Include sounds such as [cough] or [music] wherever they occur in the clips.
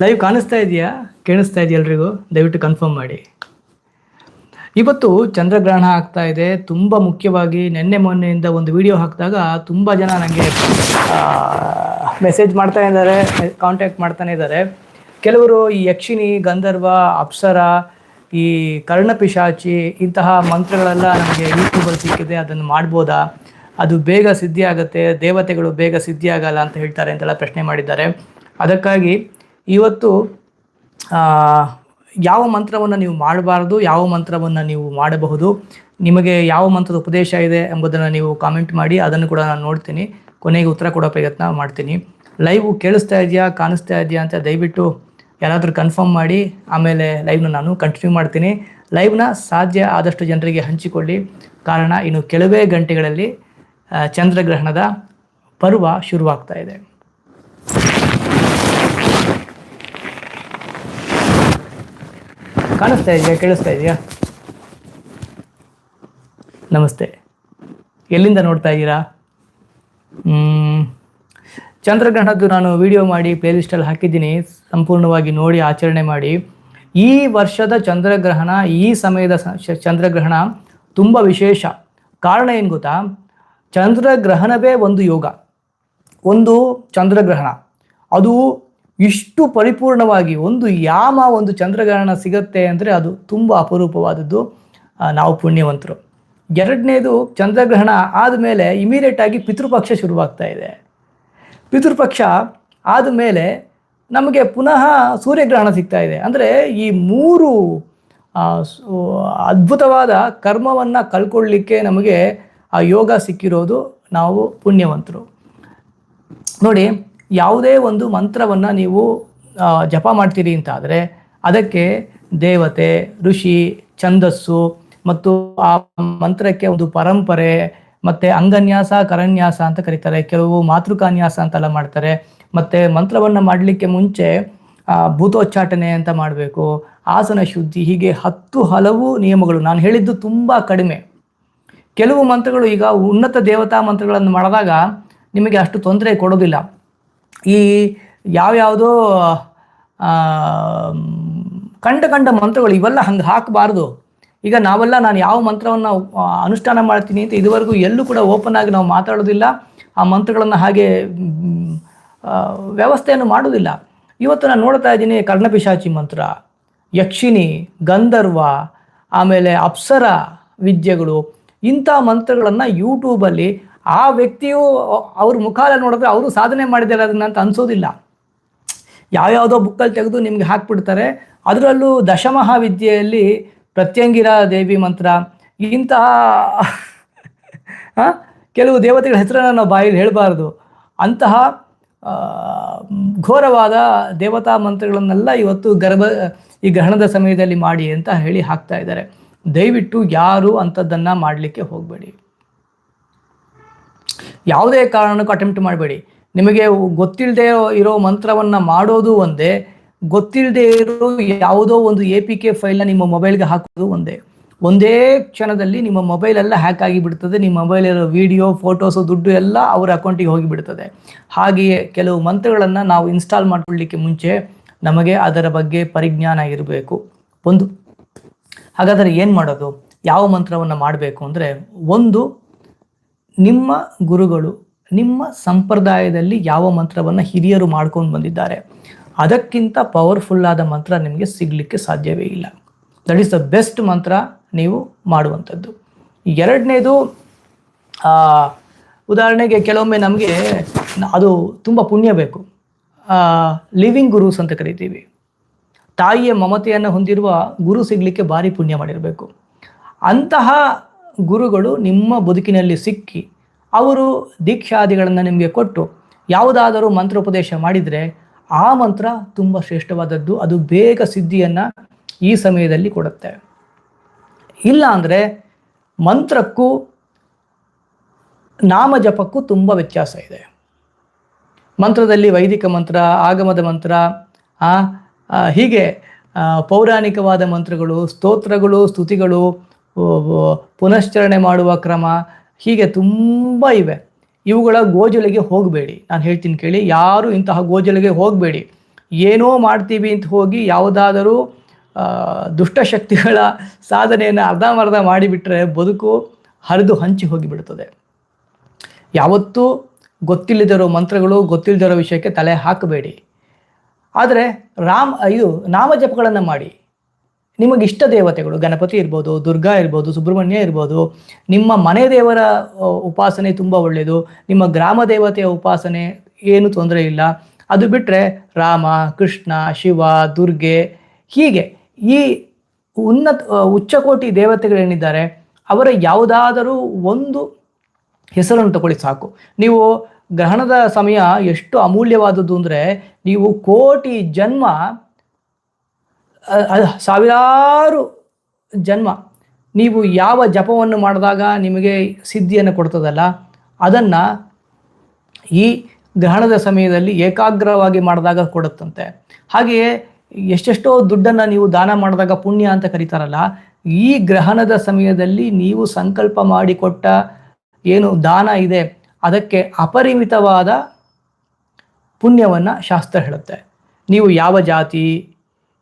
Live ಕಾಣಿಸ್ತಾ ಇದೆಯಾ? ಕೇಳಿಸ್ತಾ ಇದೆಯಾ ಎಲ್ರಿಗೂ? ದಯವಿಟ್ಟು ಕನ್ಫರ್ಮ್ ಮಾಡಿ. ಇವತ್ತು ಚಂದ್ರಗ್ರಹಣ ಆಗ್ತಾ ಇದೆ. ತುಂಬ ಮುಖ್ಯವಾಗಿ ನಿನ್ನೆ ಮೊನ್ನೆಯಿಂದ ಒಂದು ವಿಡಿಯೋ ಹಾಕಿದಾಗ ತುಂಬ ಜನ ನನಗೆ ಮೆಸೇಜ್ ಮಾಡ್ತಾ ಇದ್ದಾರೆ ಕಾಂಟ್ಯಾಕ್ಟ್ ಮಾಡ್ತಾನೆ ಇದ್ದಾರೆ. ಕೆಲವರು ಈ ಯಕ್ಷಿಣಿ, ಗಂಧರ್ವ, ಅಪ್ಸರ, ಈ ಕರ್ಣಪಿಶಾಚಿ ಇಂತಹ ಮಂತ್ರಗಳೆಲ್ಲ ನಮಗೆ ಯೂಟ್ಯೂಬಲ್ಲಿ ಸಿಕ್ಕಿದೆ. ಅದನ್ನು ಮಾಡ್ಬೋದಾ? ಅದು ಬೇಗ ಸಿದ್ಧಿ ಆಗುತ್ತೆ ದೇವತೆಗಳು ಬೇಗ ಸಿದ್ಧಿ ಆಗಲ್ಲ ಅಂತ ಹೇಳ್ತಾರೆ ಅಂತೆಲ್ಲ ಪ್ರಶ್ನೆ ಮಾಡಿದ್ದಾರೆ. ಅದಕ್ಕಾಗಿ ಇವತ್ತು ಯಾವ ಮಂತ್ರವನ್ನು ನೀವು ಮಾಡಬಾರ್ದು, ಯಾವ ಮಂತ್ರವನ್ನು ನೀವು ಮಾಡಬಹುದು, ನಿಮಗೆ ಯಾವ ಮಂತ್ರದ ಉಪದೇಶ ಇದೆ ಎಂಬುದನ್ನು ನೀವು ಕಾಮೆಂಟ್ ಮಾಡಿ, ಅದನ್ನು ಕೂಡ ನಾನು ನೋಡ್ತೀನಿ. ಕೊನೆಗೆ ಉತ್ತರ ಕೊಡೋ ಪ್ರಯತ್ನ ಮಾಡ್ತೀನಿ. ಲೈವ್ ಕೇಳಿಸ್ತಾ ಇದೆಯಾ, ಕಾಣಿಸ್ತಾ ಇದೆಯಾ ಅಂತ ದಯವಿಟ್ಟು ಯಾರಾದರೂ ಕನ್ಫರ್ಮ್ ಮಾಡಿ, ಆಮೇಲೆ ಲೈವ್ನ ನಾನು ಕಂಟಿನ್ಯೂ ಮಾಡ್ತೀನಿ. ಲೈವ್ನ ಸಾಧ್ಯ ಆದಷ್ಟು ಜನರಿಗೆ ಹಂಚಿಕೊಳ್ಳಿ. ಕಾರಣ, ಇನ್ನು ಕೆಲವೇ ಗಂಟೆಗಳಲ್ಲಿ ಚಂದ್ರಗ್ರಹಣದ ಪರ್ವ ಶುರುವಾಗ್ತಾ ಇದೆ. ಕಾಣಿಸ್ತಾ ಇದೆಯಾ? ಕೇಳಿಸ್ತಾ ಇದೆಯಾ? ನಮಸ್ತೆ. ಎಲ್ಲಿಂದ ನೋಡ್ತಾ ಇದ್ದೀರಾ? ಚಂದ್ರಗ್ರಹಣದ್ದು ನಾನು ವಿಡಿಯೋ ಮಾಡಿ ಪ್ಲೇಲಿಸ್ಟಲ್ಲಿ ಹಾಕಿದ್ದೀನಿ. ಸಂಪೂರ್ಣವಾಗಿ ನೋಡಿ, ಆಚರಣೆ ಮಾಡಿ. ಈ ವರ್ಷದ ಚಂದ್ರಗ್ರಹಣ, ಈ ಸಮಯದ ಚಂದ್ರಗ್ರಹಣ ತುಂಬ ವಿಶೇಷ. ಕಾರಣ ಏನು ಗೊತ್ತಾ? ಚಂದ್ರಗ್ರಹಣವೇ ಒಂದು ಯೋಗ. ಒಂದು ಚಂದ್ರಗ್ರಹಣ. ಅದು ಇಷ್ಟು ಪರಿಪೂರ್ಣವಾಗಿ ಒಂದು ಯಾಮ, ಒಂದು ಚಂದ್ರಗ್ರಹಣ ಸಿಗತ್ತೆ ಅಂದರೆ ಅದು ತುಂಬ ಅಪರೂಪವಾದದ್ದು. ನಾವು ಪುಣ್ಯವಂತರು. ಎರಡನೇದು ಚಂದ್ರಗ್ರಹಣ ಆದಮೇಲೆ ಇಮಿಡಿಯೇಟ್ ಆಗಿ ಪಿತೃಪಕ್ಷ ಶುರುವಾಗ್ತಾ ಇದೆ. ಪಿತೃಪಕ್ಷ ಆದಮೇಲೆ ನಮಗೆ ಪುನಃ ಸೂರ್ಯಗ್ರಹಣ ಸಿಗ್ತಾ ಇದೆ. ಅಂದರೆ ಈ ಮೂರು ಅದ್ಭುತವಾದ ಕರ್ಮವನ್ನು ಕಳ್ಕೊಳ್ಳಿಕ್ಕೆ ನಮಗೆ ಆ ಯೋಗ ಸಿಕ್ಕಿರೋದು ನಾವು ಪುಣ್ಯವಂತರು. ನೋಡಿ ಯಾವುದೇ ಒಂದು ಮಂತ್ರವನ್ನು ನೀವು ಜಪ ಮಾಡ್ತೀರಿ ಅಂತ ಆದರೆ ಅದಕ್ಕೆ ದೇವತೆ, ಋಷಿ, ಛಂದಸ್ಸು ಮತ್ತು ಆ ಮಂತ್ರಕ್ಕೆ ಒಂದು ಪರಂಪರೆ ಮತ್ತೆ ಅಂಗನ್ಯಾಸ, ಕರನ್ಯಾಸ ಅಂತ ಕರೀತಾರೆ. ಕೆಲವು ಮಾತೃಕಾನ್ಯಾಸ ಅಂತೆಲ್ಲ ಮಾಡ್ತಾರೆ. ಮತ್ತೆ ಮಂತ್ರವನ್ನು ಮಾಡಲಿಕ್ಕೆ ಮುಂಚೆ ಭೂತೋಚ್ಚಾಟನೆ ಅಂತ ಮಾಡಬೇಕು. ಆಸನ ಶುದ್ಧಿ ಹೀಗೆ ಹತ್ತು ಹಲವು ನಿಯಮಗಳು. ನಾನು ಹೇಳಿದ್ದು ತುಂಬ ಕಡಿಮೆ. ಕೆಲವು ಮಂತ್ರಗಳು ಈಗ ಉನ್ನತ ದೇವತಾ ಮಂತ್ರಗಳನ್ನು ಮಾಡಿದಾಗ ನಿಮಗೆ ಅಷ್ಟು ತೊಂದರೆ ಕೊಡೋದಿಲ್ಲ. ಈ ಯಾವ್ಯಾವುದೋ ಕಂಡ ಕಂಡ ಮಂತ್ರಗಳು ಇವೆಲ್ಲ ಹಂಗೆ ಹಾಕಬಾರ್ದು. ಈಗ ನಾವೆಲ್ಲ ನಾನು ಯಾವ ಮಂತ್ರವನ್ನು ಅನುಷ್ಠಾನ ಮಾಡ್ತೀನಿ ಅಂತ ಇದುವರೆಗೂ ಎಲ್ಲೂ ಕೂಡ ಓಪನ್ ಆಗಿ ನಾವು ಮಾತಾಡೋದಿಲ್ಲ. ಆ ಮಂತ್ರಗಳನ್ನು ಹಾಗೆ ವ್ಯವಸ್ಥೆಯನ್ನು ಮಾಡೋದಿಲ್ಲ. ಇವತ್ತು ನಾನು ನೋಡ್ತಾ ಇದ್ದೀನಿ ಕರ್ಣಪಿಶಾಚಿ ಮಂತ್ರ, ಯಕ್ಷಿಣಿ, ಗಂಧರ್ವ, ಆಮೇಲೆ ಅಪ್ಸರ ವಿದ್ಯೆಗಳು. ಇಂಥ ಮಂತ್ರಗಳನ್ನು ಯೂಟ್ಯೂಬಲ್ಲಿ ಆ ವ್ಯಕ್ತಿಯು ಅವ್ರ ಮುಖಾಲ ನೋಡಿದ್ರೆ ಅವರು ಸಾಧನೆ ಮಾಡಿದ್ದಾರೆ ಅದನ್ನ ಅಂತ ಅನ್ಸೋದಿಲ್ಲ. ಯಾವ್ಯಾವುದೋ ಬುಕ್ಕಲ್ಲಿ ತೆಗೆದು ನಿಮ್ಗೆ ಹಾಕ್ಬಿಡ್ತಾರೆ. ಅದರಲ್ಲೂ ದಶಮಹಾವಿದ್ಯೆಯಲ್ಲಿ ಪ್ರತ್ಯಂಗಿರ ದೇವಿ ಮಂತ್ರ, ಇಂತಹ ಕೆಲವು ದೇವತೆಗಳ ಹೆಸರನ್ನು ನಾವು ಬಾಯಲ್ಲಿ ಹೇಳಬಾರ್ದು. ಅಂತಹ ಘೋರವಾದ ದೇವತಾ ಮಂತ್ರಗಳನ್ನೆಲ್ಲ ಇವತ್ತು ಗರ್ಭ, ಈ ಗ್ರಹಣದ ಸಮಯದಲ್ಲಿ ಮಾಡಿ ಅಂತ ಹೇಳಿ ಹಾಕ್ತಾ ಇದ್ದಾರೆ. ದಯವಿಟ್ಟು ಯಾರು ಅಂಥದ್ದನ್ನು ಮಾಡಲಿಕ್ಕೆ ಹೋಗಬೇಡಿ. ಯಾವುದೇ ಕಾರಣಕ್ಕೂ ಅಟೆಂಪ್ಟ್ ಮಾಡಬೇಡಿ. ನಿಮಗೆ ಗೊತ್ತಿಲ್ಲದೆ ಇರೋ ಮಂತ್ರವನ್ನು ಮಾಡೋದು ಒಂದೇ ಗೊತ್ತಿಲ್ಲದೆ ಇರೋ ಯಾವುದೋ ಒಂದು ಎ ಪಿ ಕೆ ಫೈಲ್ನ ನಿಮ್ಮ ಮೊಬೈಲ್ಗೆ ಹಾಕೋದು ಒಂದೇ. ಒಂದೇ ಕ್ಷಣದಲ್ಲಿ ನಿಮ್ಮ ಮೊಬೈಲ್ ಎಲ್ಲ ಹ್ಯಾಕ್ ಆಗಿಬಿಡ್ತದೆ, ನಿಮ್ಮ ಮೊಬೈಲ್ ಇರೋ ವಿಡಿಯೋ ಫೋಟೋಸು ದುಡ್ಡು ಎಲ್ಲ ಅವರ ಅಕೌಂಟಿಗೆ ಹೋಗಿಬಿಡ್ತದೆ. ಹಾಗೆಯೇ ಕೆಲವು ಮಂತ್ರಗಳನ್ನು ನಾವು ಇನ್ಸ್ಟಾಲ್ ಮಾಡ್ಕೊಳ್ಳಿಕ್ಕೆ ಮುಂಚೆ ನಮಗೆ ಅದರ ಬಗ್ಗೆ ಪರಿಜ್ಞಾನ ಇರಬೇಕು. ಒಂದು, ಹಾಗಾದರೆ ಏನು ಮಾಡೋದು? ಯಾವ ಮಂತ್ರವನ್ನು ಮಾಡಬೇಕು ಅಂದರೆ, ಒಂದು ನಿಮ್ಮ ಗುರುಗಳು, ನಿಮ್ಮ ಸಂಪ್ರದಾಯದಲ್ಲಿ ಯಾವ ಮಂತ್ರವನ್ನು ಹಿರಿಯರು ಮಾಡ್ಕೊಂಡು ಬಂದಿದ್ದಾರೆ, ಅದಕ್ಕಿಂತ ಪವರ್ಫುಲ್ ಆದ ಮಂತ್ರ ನಿಮಗೆ ಸಿಗಲಿಕ್ಕೆ ಸಾಧ್ಯವೇ ಇಲ್ಲ. ದಟ್ ಈಸ್ ದ ಬೆಸ್ಟ್ ಮಂತ್ರ ನೀವು ಮಾಡುವಂಥದ್ದು. ಎರಡನೇದು ಉದಾಹರಣೆಗೆ ಕೆಲವೊಮ್ಮೆ ನಮಗೆ ಅದು ತುಂಬ ಪುಣ್ಯ ಬೇಕು. ಲಿವಿಂಗ್ ಗುರುಸ್ ಅಂತ ಕರಿತೀವಿ. ತಾಯಿಯ ಮಮತೆಯನ್ನು ಹೊಂದಿರುವ ಗುರು ಸಿಗಲಿಕ್ಕೆ ಭಾರಿ ಪುಣ್ಯ ಮಾಡಿರಬೇಕು. ಅಂತಹ ಗುರುಗಳು ನಿಮ್ಮ ಬದುಕಿನಲ್ಲಿ ಸಿಕ್ಕಿ ಅವರು ದೀಕ್ಷಾದಿಗಳನ್ನು ನಿಮಗೆ ಕೊಟ್ಟು ಯಾವುದಾದರೂ ಮಂತ್ರೋಪದೇಶ ಮಾಡಿದರೆ ಆ ಮಂತ್ರ ತುಂಬ ಶ್ರೇಷ್ಠವಾದದ್ದು. ಅದು ಬೇಗ ಸಿದ್ಧಿಯನ್ನು ಈ ಸಮಯದಲ್ಲಿ ಕೊಡುತ್ತೆ. ಇಲ್ಲ ಅಂದರೆ ಮಂತ್ರಕ್ಕೂ ನಾಮ ಜಪಕ್ಕೂ ತುಂಬ ವ್ಯತ್ಯಾಸ ಇದೆ. ಮಂತ್ರದಲ್ಲಿ ವೈದಿಕ ಮಂತ್ರ, ಆಗಮದ ಮಂತ್ರ ಹೀಗೆ ಪೌರಾಣಿಕವಾದ ಮಂತ್ರಗಳು, ಸ್ತೋತ್ರಗಳು, ಸ್ತುತಿಗಳು ಪುನಶ್ಚರಣೆ ಮಾಡುವ ಕ್ರಮ ಹೀಗೆ ತುಂಬ ಇವೆ. ಇವುಗಳ ಗೋಜಲಿಗೆ ಹೋಗಬೇಡಿ. ನಾನು ಹೇಳ್ತೀನಿ ಕೇಳಿ, ಯಾರು ಇಂತಹ ಗೋಜಲಿಗೆ ಹೋಗಬೇಡಿ. ಏನೋ ಮಾಡ್ತೀವಿ ಅಂತ ಹೋಗಿ ಯಾವುದಾದರೂ ದುಷ್ಟಶಕ್ತಿಗಳ ಸಾಧನೆಯನ್ನು ಅರ್ಧಮರ್ಧ ಮಾಡಿಬಿಟ್ರೆ ಬದುಕು ಹರಿದು ಹಂಚಿ ಹೋಗಿಬಿಡುತ್ತದೆ. ಯಾವತ್ತೂ ಗೊತ್ತಿಲ್ಲದಿರೋ ಮಂತ್ರಗಳು, ಗೊತ್ತಿಲ್ಲದಿರೋ ವಿಷಯಕ್ಕೆ ತಲೆ ಹಾಕಬೇಡಿ. ಆದರೆ ರಾಮ್, ಇದು ನಾಮಜಪಗಳನ್ನು ಮಾಡಿ. ನಿಮಗೆ ಇಷ್ಟ ದೇವತೆಗಳು, ಗಣಪತಿ ಇರ್ಬೋದು, ದುರ್ಗಾ ಇರ್ಬೋದು, ಸುಬ್ರಹ್ಮಣ್ಯ ಇರ್ಬೋದು, ನಿಮ್ಮ ಮನೆ ದೇವರ ಉಪಾಸನೆ ತುಂಬ ಒಳ್ಳೆಯದು, ನಿಮ್ಮ ಗ್ರಾಮ ದೇವತೆಯ ಉಪಾಸನೆ ಏನು ತೊಂದರೆ ಇಲ್ಲ. ಅದು ಬಿಟ್ಟರೆ ರಾಮ, ಕೃಷ್ಣ, ಶಿವ, ದುರ್ಗೆ, ಹೀಗೆ ಈ ಉನ್ನತ ಉಚ್ಚಕೋಟಿ ದೇವತೆಗಳೇನಿದ್ದಾರೆ, ಅವರ ಯಾವುದಾದರೂ ಒಂದು ಹೆಸರನ್ನು ತಗೊಳ್ಳಿ ಸಾಕು. ನೀವು ಗ್ರಹಣದ ಸಮಯ ಎಷ್ಟು ಅಮೂಲ್ಯವಾದದ್ದು ಅಂದರೆ, ನೀವು ಕೋಟಿ ಜನ್ಮ ಸಾವಿರಾರು ಜನ್ಮ. ನೀವು ಯಾವ ಜಪವನ್ನು ಮಾಡಿದಾಗ ನಿಮಗೆ ಸಿದ್ಧಿಯನ್ನು ಕೊಡ್ತದಲ್ಲ, ಅದನ್ನು ಈ ಗ್ರಹಣದ ಸಮಯದಲ್ಲಿ ಏಕಾಗ್ರವಾಗಿ ಮಾಡಿದಾಗ ಕೊಡುತ್ತಂತೆ. ಹಾಗೆಯೇ ಎಷ್ಟೆಷ್ಟೋ ದುಡ್ಡನ್ನು ನೀವು ದಾನ ಮಾಡಿದಾಗ ಪುಣ್ಯ ಅಂತ ಕರೀತಾರಲ್ಲ, ಈ ಗ್ರಹಣದ ಸಮಯದಲ್ಲಿ ನೀವು ಸಂಕಲ್ಪ ಮಾಡಿಕೊಟ್ಟ ಏನು ದಾನ ಇದೆ, ಅದಕ್ಕೆ ಅಪರಿಮಿತವಾದ ಪುಣ್ಯವನ್ನು ಶಾಸ್ತ್ರ ಹೇಳುತ್ತೆ. ನೀವು ಯಾವ ಜಾತಿ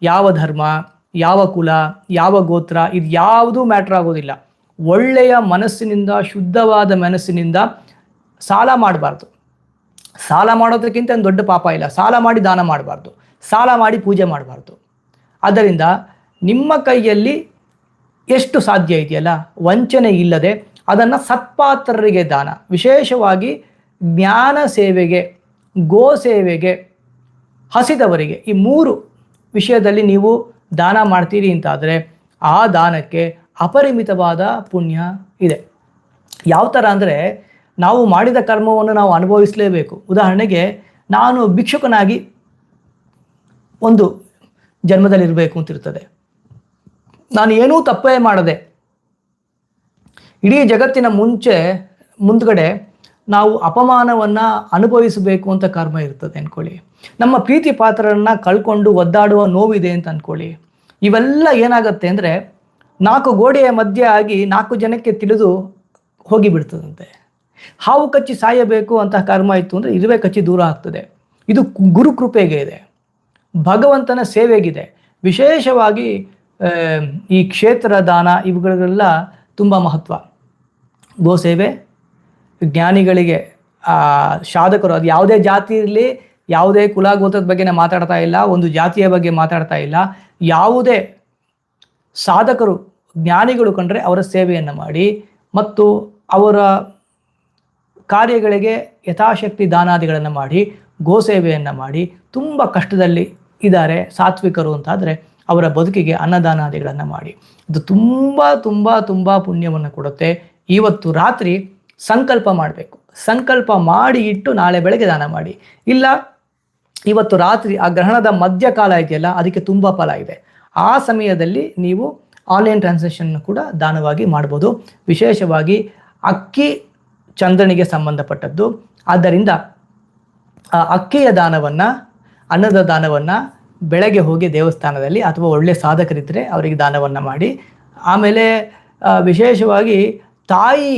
ಯಾವ ಧರ್ಮ, ಯಾವ ಕುಲ, ಯಾವ ಗೋತ್ರ, ಇದು ಯಾವುದೂ ಮ್ಯಾಟ್ರ್ ಆಗೋದಿಲ್ಲ. ಒಳ್ಳೆಯ ಮನಸ್ಸಿನಿಂದ, ಶುದ್ಧವಾದ ಮನಸ್ಸಿನಿಂದ ಸಾಲ ಮಾಡಬಾರ್ದು. ಸಾಲ ಮಾಡೋದಕ್ಕಿಂತ ಒಂದು ದೊಡ್ಡ ಪಾಪ ಇಲ್ಲ. ಸಾಲ ಮಾಡಿ ದಾನ ಮಾಡಬಾರ್ದು. ಸಾಲ ಮಾಡಿ ಪೂಜೆ ಮಾಡಬಾರ್ದು. ಆದ್ದರಿಂದ ನಿಮ್ಮ ಕೈಯಲ್ಲಿ ಎಷ್ಟು ಸಾಧ್ಯ ಇದೆಯಲ್ಲ? ವಂಚನೆ ಇಲ್ಲದೆ ಅದನ್ನು ಸತ್ಪಾತ್ರರಿಗೆ ದಾನ. ವಿಶೇಷವಾಗಿ ಜ್ಞಾನ ಸೇವೆಗೆ, ಗೋ ಸೇವೆಗೆ ಹಸಿದವರಿಗೆ. ಈ ಮೂರು ವಿಷಯದಲ್ಲಿ ನೀವು ದಾನ ಮಾಡ್ತೀರಿ ಅಂತಾದರೆ ಆ ದಾನಕ್ಕೆ ಅಪರಿಮಿತವಾದ ಪುಣ್ಯ ಇದೆ. ಯಾವ ಥರ ಅಂದರೆ ನಾವು ಮಾಡಿದ ಕರ್ಮವನ್ನು ನಾವು ಅನುಭವಿಸಲೇಬೇಕು. ಉದಾಹರಣೆಗೆ ನಾನು ಭಿಕ್ಷುಕನಾಗಿ ಒಂದು ಜನ್ಮದಲ್ಲಿರಬೇಕು ಅಂತಿರ್ತದೆ. ನಾನು ಏನೂ ತಪ್ಪೇ ಮಾಡದೆ ಇಡೀ ಜಗತ್ತಿನ ಮುಂಚೆ ಮುಂದ್ಗಡೆ ನಾವು ಅಪಮಾನವನ್ನು ಅನುಭವಿಸಬೇಕು ಅಂತ ಕರ್ಮ ಇರ್ತದೆ ಅಂದ್ಕೊಳ್ಳಿ ನಮ್ಮ ಪ್ರೀತಿ ಪಾತ್ರರನ್ನ ಕಳ್ಕೊಂಡು ಒದ್ದಾಡುವ ನೋವಿದೆ ಅಂತ ಅಂದ್ಕೊಳ್ಳಿ ಇವೆಲ್ಲ ಏನಾಗುತ್ತೆ ಅಂದರೆ ನಾಲ್ಕು ಗೋಡೆಯ ಮಧ್ಯೆ ಆಗಿ ನಾಲ್ಕು ಜನಕ್ಕೆ ತಿಳಿದು ಹೋಗಿಬಿಡ್ತದಂತೆ. ಹಾವು ಕಚ್ಚಿ ಸಾಯಬೇಕು ಅಂತ ಕರ್ಮ ಇತ್ತು ಅಂದರೆ ಇರುವೆ ಕಚ್ಚಿ ದೂರ ಆಗ್ತದೆ. ಇದು ಗುರು ಕೃಪೆಗೆ ಇದೆ. ಭಗವಂತನ ಸೇವೆಗಿದೆ. ವಿಶೇಷವಾಗಿ ಈ ಕ್ಷೇತ್ರ ದಾನ ಇವುಗಳಿಗೆಲ್ಲ ತುಂಬ ಮಹತ್ವ. ಗೋಸೇವೆ ಜ್ಞಾನಿಗಳಿಗೆ ಆ, ಸಾಧಕರು ಅದು ಯಾವುದೇ ಜಾತಿ ಇರಲಿ ಯಾವುದೇ ಕುಲ ಗೋತ್ರದ ಬಗ್ಗೆ ಮಾತಾಡ್ತಾ ಇಲ್ಲ ಒಂದು ಜಾತಿಯ ಬಗ್ಗೆ ಮಾತಾಡ್ತಾ ಇಲ್ಲ ಯಾವುದೇ ಸಾಧಕರು ಜ್ಞಾನಿಗಳು ಕಂಡ್ರೆ ಅವರ ಸೇವೆಯನ್ನು ಮಾಡಿ ಮತ್ತು ಅವರ ಕಾರ್ಯಗಳಿಗೆ ಯಥಾಶಕ್ತಿ ದಾನಾದಿಗಳನ್ನು ಮಾಡಿ ಗೋ ಸೇವೆಯನ್ನು ಮಾಡಿ ತುಂಬ ಕಷ್ಟದಲ್ಲಿ ಇದ್ದಾರೆ ಸಾತ್ವಿಕರು ಅಂತಾದರೆ ಅವರ ಬದುಕಿಗೆ ಅನ್ನದಾನಾದಿಗಳನ್ನು ಮಾಡಿ. ಇದು ತುಂಬ ತುಂಬ ತುಂಬ ಪುಣ್ಯವನ್ನು ಕೊಡುತ್ತೆ. ಇವತ್ತು ರಾತ್ರಿ ಸಂಕಲ್ಪ ಮಾಡಬೇಕು. ಸಂಕಲ್ಪ ಮಾಡಿ ಇಟ್ಟು ನಾಳೆ ಬೆಳಗ್ಗೆ ದಾನ ಮಾಡಿ. ಇಲ್ಲ, ಇವತ್ತು ರಾತ್ರಿ ಆ ಗ್ರಹಣದ ಮಧ್ಯಕಾಲ ಇದೆಯಲ್ಲ, ಅದಕ್ಕೆ ತುಂಬ ಫಲ ಇದೆ. ಆ ಸಮಯದಲ್ಲಿ ನೀವು ಆನ್ಲೈನ್ ಟ್ರಾನ್ಸಾಕ್ಷನ್ ಕೂಡ ದಾನವಾಗಿ ಮಾಡ್ಬೋದು. ವಿಶೇಷವಾಗಿ ಅಕ್ಕಿ ಚಂದ್ರನಿಗೆ ಸಂಬಂಧಪಟ್ಟದ್ದು. ಆದ್ದರಿಂದ, ಆ ಅಕ್ಕಿಯ ದಾನವನ್ನು, ಅನ್ನದ ದಾನವನ್ನು ಬೆಳಗ್ಗೆ ಹೋಗಿ ದೇವಸ್ಥಾನದಲ್ಲಿ ಅಥವಾ ಒಳ್ಳೆ ಸಾಧಕರಿದ್ದರೆ ಅವರಿಗೆ ದಾನವನ್ನು ಮಾಡಿ. ಆಮೇಲೆ ವಿಶೇಷವಾಗಿ ತಾಯಿ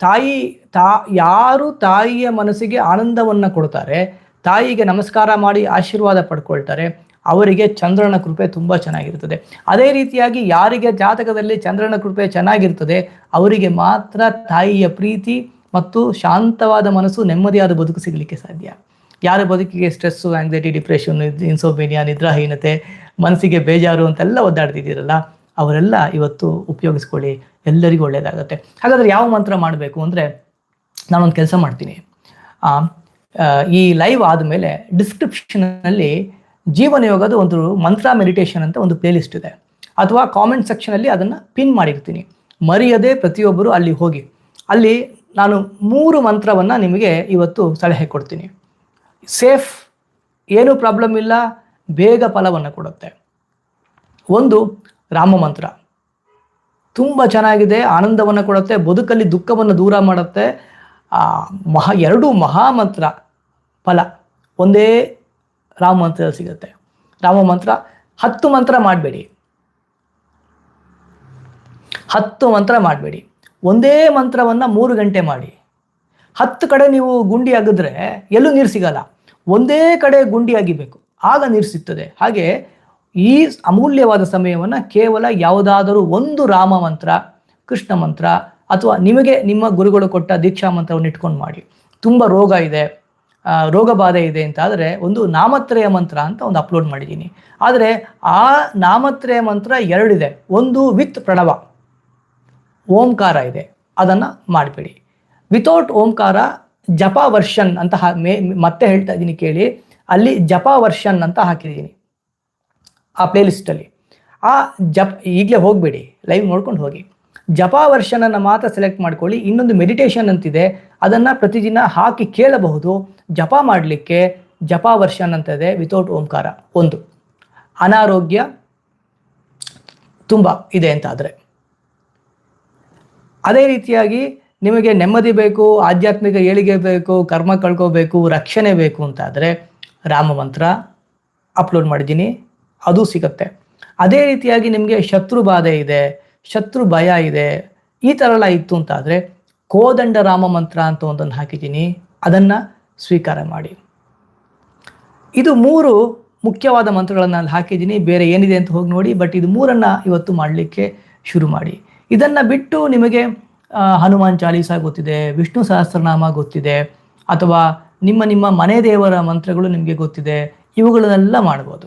ತಾಯಿ, ತಾ, ಯಾರು ತಾಯಿಯ ಮನಸ್ಸಿಗೆ ಆನಂದವನ್ನು ಕೊಡ್ತಾರೆ, ತಾಯಿಗೆ ನಮಸ್ಕಾರ ಮಾಡಿ ಆಶೀರ್ವಾದ ಪಡ್ಕೊಳ್ತಾರೆ, ಅವರಿಗೆ ಚಂದ್ರನ ಕೃಪೆ ತುಂಬ ಚೆನ್ನಾಗಿರ್ತದೆ. ಅದೇ ರೀತಿಯಾಗಿ ಯಾರಿಗೆ ಜಾತಕದಲ್ಲಿ ಚಂದ್ರನ ಕೃಪೆ ಚೆನ್ನಾಗಿರ್ತದೆ, ಅವರಿಗೆ ಮಾತ್ರ ತಾಯಿಯ ಪ್ರೀತಿ ಮತ್ತು ಶಾಂತವಾದ ಮನಸ್ಸು ನೆಮ್ಮದಿಯಾದ ಬದುಕು ಸಿಗಲಿಕ್ಕೆ ಸಾಧ್ಯ. ಯಾರ ಬದುಕಿಗೆ ಸ್ಟ್ರೆಸ್ಸು ಆಂಗ್ಸೈಟಿ ಡಿಪ್ರೆಷನ್ ಇನ್ಸೋಮೇನಿಯಾ ನಿದ್ರಾಹೀನತೆ, ಮನಸ್ಸಿಗೆ ಬೇಜಾರು ಅಂತೆಲ್ಲ ಒದ್ದಾಡ್ತಿದ್ದೀರಲ್ಲ ಅವರೆಲ್ಲ ಇವತ್ತು ಉಪಯೋಗಿಸ್ಕೊಳ್ಳಿ, ಎಲ್ಲರಿಗೂ ಒಳ್ಳೆಯದಾಗುತ್ತೆ ಹಾಗಾದರೆ ಯಾವ ಮಂತ್ರ ಮಾಡಬೇಕು ಅಂದರೆ ನಾನೊಂದು ಕೆಲಸ ಮಾಡ್ತೀನಿ. ಈ ಲೈವ್ ಆದಮೇಲೆ ಡಿಸ್ಕ್ರಿಪ್ಷನಲ್ಲಿ ಜೀವನ ಯೋಗದ ಒಂದು ಮಂತ್ರ ಮೆಡಿಟೇಷನ್ ಅಂತ ಒಂದು ಪ್ಲೇಲಿಸ್ಟ್ ಇದೆ. ಅಥವಾ ಕಾಮೆಂಟ್ ಸೆಕ್ಷನಲ್ಲಿ ಅದನ್ನು ಪಿನ್ ಮಾಡಿರ್ತೀನಿ. ಮರೆಯದೆ ಪ್ರತಿಯೊಬ್ಬರು ಅಲ್ಲಿ ಹೋಗಿ. ಅಲ್ಲಿ ನಾನು ಮೂರು ಮಂತ್ರವನ್ನು ನಿಮಗೆ ಇವತ್ತು ಸಲಹೆ ಕೊಡ್ತೀನಿ. ಸೇಫ್ ಏನೂ ಪ್ರಾಬ್ಲಮ್ ಇಲ್ಲ, ಬೇಗ ಫಲವನ್ನು ಕೊಡುತ್ತೆ. ಒಂದು ರಾಮ ಮಂತ್ರ. ತುಂಬ ಚೆನ್ನಾಗಿದೆ ಆನಂದವನ್ನು ಕೊಡುತ್ತೆ ಬದುಕಲ್ಲಿ ದುಃಖವನ್ನು ದೂರ ಮಾಡುತ್ತೆ. ಆ, ಮಹಾ ಎರಡು ಮಹಾಮಂತ್ರ ಫಲ. ಒಂದೇ ರಾಮ ಮಂತ್ರದಲ್ಲಿ ಸಿಗುತ್ತೆ. ರಾಮ ಮಂತ್ರ ಹತ್ತು ಮಂತ್ರ ಮಾಡಬೇಡಿ. ಹತ್ತು ಮಂತ್ರ ಮಾಡಬೇಡಿ. ಒಂದೇ ಮಂತ್ರವನ್ನು ಮೂರು ಗಂಟೆ ಮಾಡಿ. ಹತ್ತು ಕಡೆ ನೀವು ಗುಂಡಿ ಅಗಿದ್ರೆ ಎಲ್ಲೂ ನೀರು ಸಿಗಲ್ಲ. ಒಂದೇ ಕಡೆ ಗುಂಡಿ ಅಗಿಬೇಕು. ಆಗ ನೀರು ಸಿಗ್ತದೆ. ಹಾಗೆ ಈ ಅಮೂಲ್ಯವಾದ ಸಮಯವನ್ನು ಕೇವಲ ಯಾವುದಾದರೂ ಒಂದು ರಾಮ ಮಂತ್ರ, ಕೃಷ್ಣ ಮಂತ್ರ ಅಥವಾ ನಿಮಗೆ ನಿಮ್ಮ ಗುರುಗಳು ಕೊಟ್ಟ ದೀಕ್ಷಾ ಮಂತ್ರವನ್ನು ಇಟ್ಕೊಂಡು ಮಾಡಿ. ತುಂಬ ರೋಗ ಇದೆ ರೋಗ ಬಾಧೆ ಇದೆ ಅಂತ ಆದರೆ ಒಂದು ನಾಮತ್ರಯ ಮಂತ್ರ ಅಂತ ಒಂದು ಅಪ್ಲೋಡ್ ಮಾಡಿದ್ದೀನಿ. ಆದರೆ ಆ ನಾಮತ್ರಯ ಮಂತ್ರ ಎರಡಿದೆ. ಒಂದು ವಿತ್ ಪ್ರಣವ. ಓಂಕಾರ ಇದೆ. ಅದನ್ನು ಮಾಡಬೇಡಿ. ವಿತೌಟ್ ಓಂಕಾರ ಜಪ ವರ್ಷನ್ ಅಂತ ಮೇ ಮತ್ತೆ ಹೇಳ್ತಾ ಇದ್ದೀನಿ ಕೇಳಿ. ಅಲ್ಲಿ ಜಪ ವರ್ಷನ್ ಅಂತ ಹಾಕಿದ್ದೀನಿ. ಆ ಪ್ಲೇಲಿಸ್ಟಲ್ಲಿ ಆ ಜಪ್, ಈಗಲೇ ಹೋಗಬೇಡಿ ಲೈವ್ ನೋಡ್ಕೊಂಡು ಹೋಗಿ. ಜಪ ವರ್ಷನನ್ನು ಮಾತ್ರ ಸೆಲೆಕ್ಟ್ ಮಾಡ್ಕೊಳ್ಳಿ, ಇನ್ನೊಂದು ಮೆಡಿಟೇಷನ್ ಅಂತಿದೆ, ಅದನ್ನು ಪ್ರತಿದಿನ ಹಾಕಿ ಕೇಳಬಹುದು. ಜಪ ಮಾಡಲಿಕ್ಕೆ ಜಪ ವರ್ಷನ್ ಅಂತ ಇದೆ ವಿತೌಟ್ ಓಂಕಾರ. ಒಂದು. ಅನಾರೋಗ್ಯ ತುಂಬ ಇದೆ ಅಂತ ಆದರೆ. ಅದೇ ರೀತಿಯಾಗಿ ನಿಮಗೆ ನೆಮ್ಮದಿ ಬೇಕು, ಆಧ್ಯಾತ್ಮಿಕ ಏಳಿಗೆ ಬೇಕು, ಕರ್ಮ ಕಳ್ಕೋಬೇಕು, ರಕ್ಷಣೆ ಬೇಕು ಅಂತಾದರೆ ರಾಮ ಮಂತ್ರ ಅಪ್ಲೋಡ್ ಮಾಡಿದ್ದೀನಿ. ಅದು ಸಿಗುತ್ತೆ. ಅದೇ ರೀತಿಯಾಗಿ ನಿಮಗೆ ಶತ್ರು ಬಾಧೆ ಇದೆ, ಶತ್ರು ಭಯ ಇದೆ, ಈ ಥರ ಎಲ್ಲ ಇತ್ತು ಅಂತಾದರೆ ಕೋದಂಡ ರಾಮ ಮಂತ್ರ ಅಂತ ಒಂದನ್ನು ಹಾಕಿದ್ದೀನಿ. ಅದನ್ನು ಸ್ವೀಕಾರ ಮಾಡಿ. ಇದು ಮೂರು ಮುಖ್ಯವಾದ ಮಂತ್ರಗಳನ್ನು ಅಲ್ಲಿ ಹಾಕಿದ್ದೀನಿ. ಬೇರೆ ಏನಿದೆ ಅಂತ ಹೋಗಿ ನೋಡಿ, ಬಟ್ ಇದು ಮೂರನ್ನು ಇವತ್ತು ಮಾಡಲಿಕ್ಕೆ ಶುರು ಮಾಡಿ. ಇದನ್ನು ಬಿಟ್ಟು ನಿಮಗೆ ಹನುಮಾನ್ ಚಾಲೀಸ ಗೊತ್ತಿದೆ, ವಿಷ್ಣು ಸಹಸ್ರನಾಮ ಗೊತ್ತಿದೆ, ಅಥವಾ ನಿಮ್ಮ ನಿಮ್ಮ ಮನೆ ದೇವರ ಮಂತ್ರಗಳು ನಿಮಗೆ ಗೊತ್ತಿದೆ, ಇವುಗಳನ್ನೆಲ್ಲ ಮಾಡ್ಬೋದು.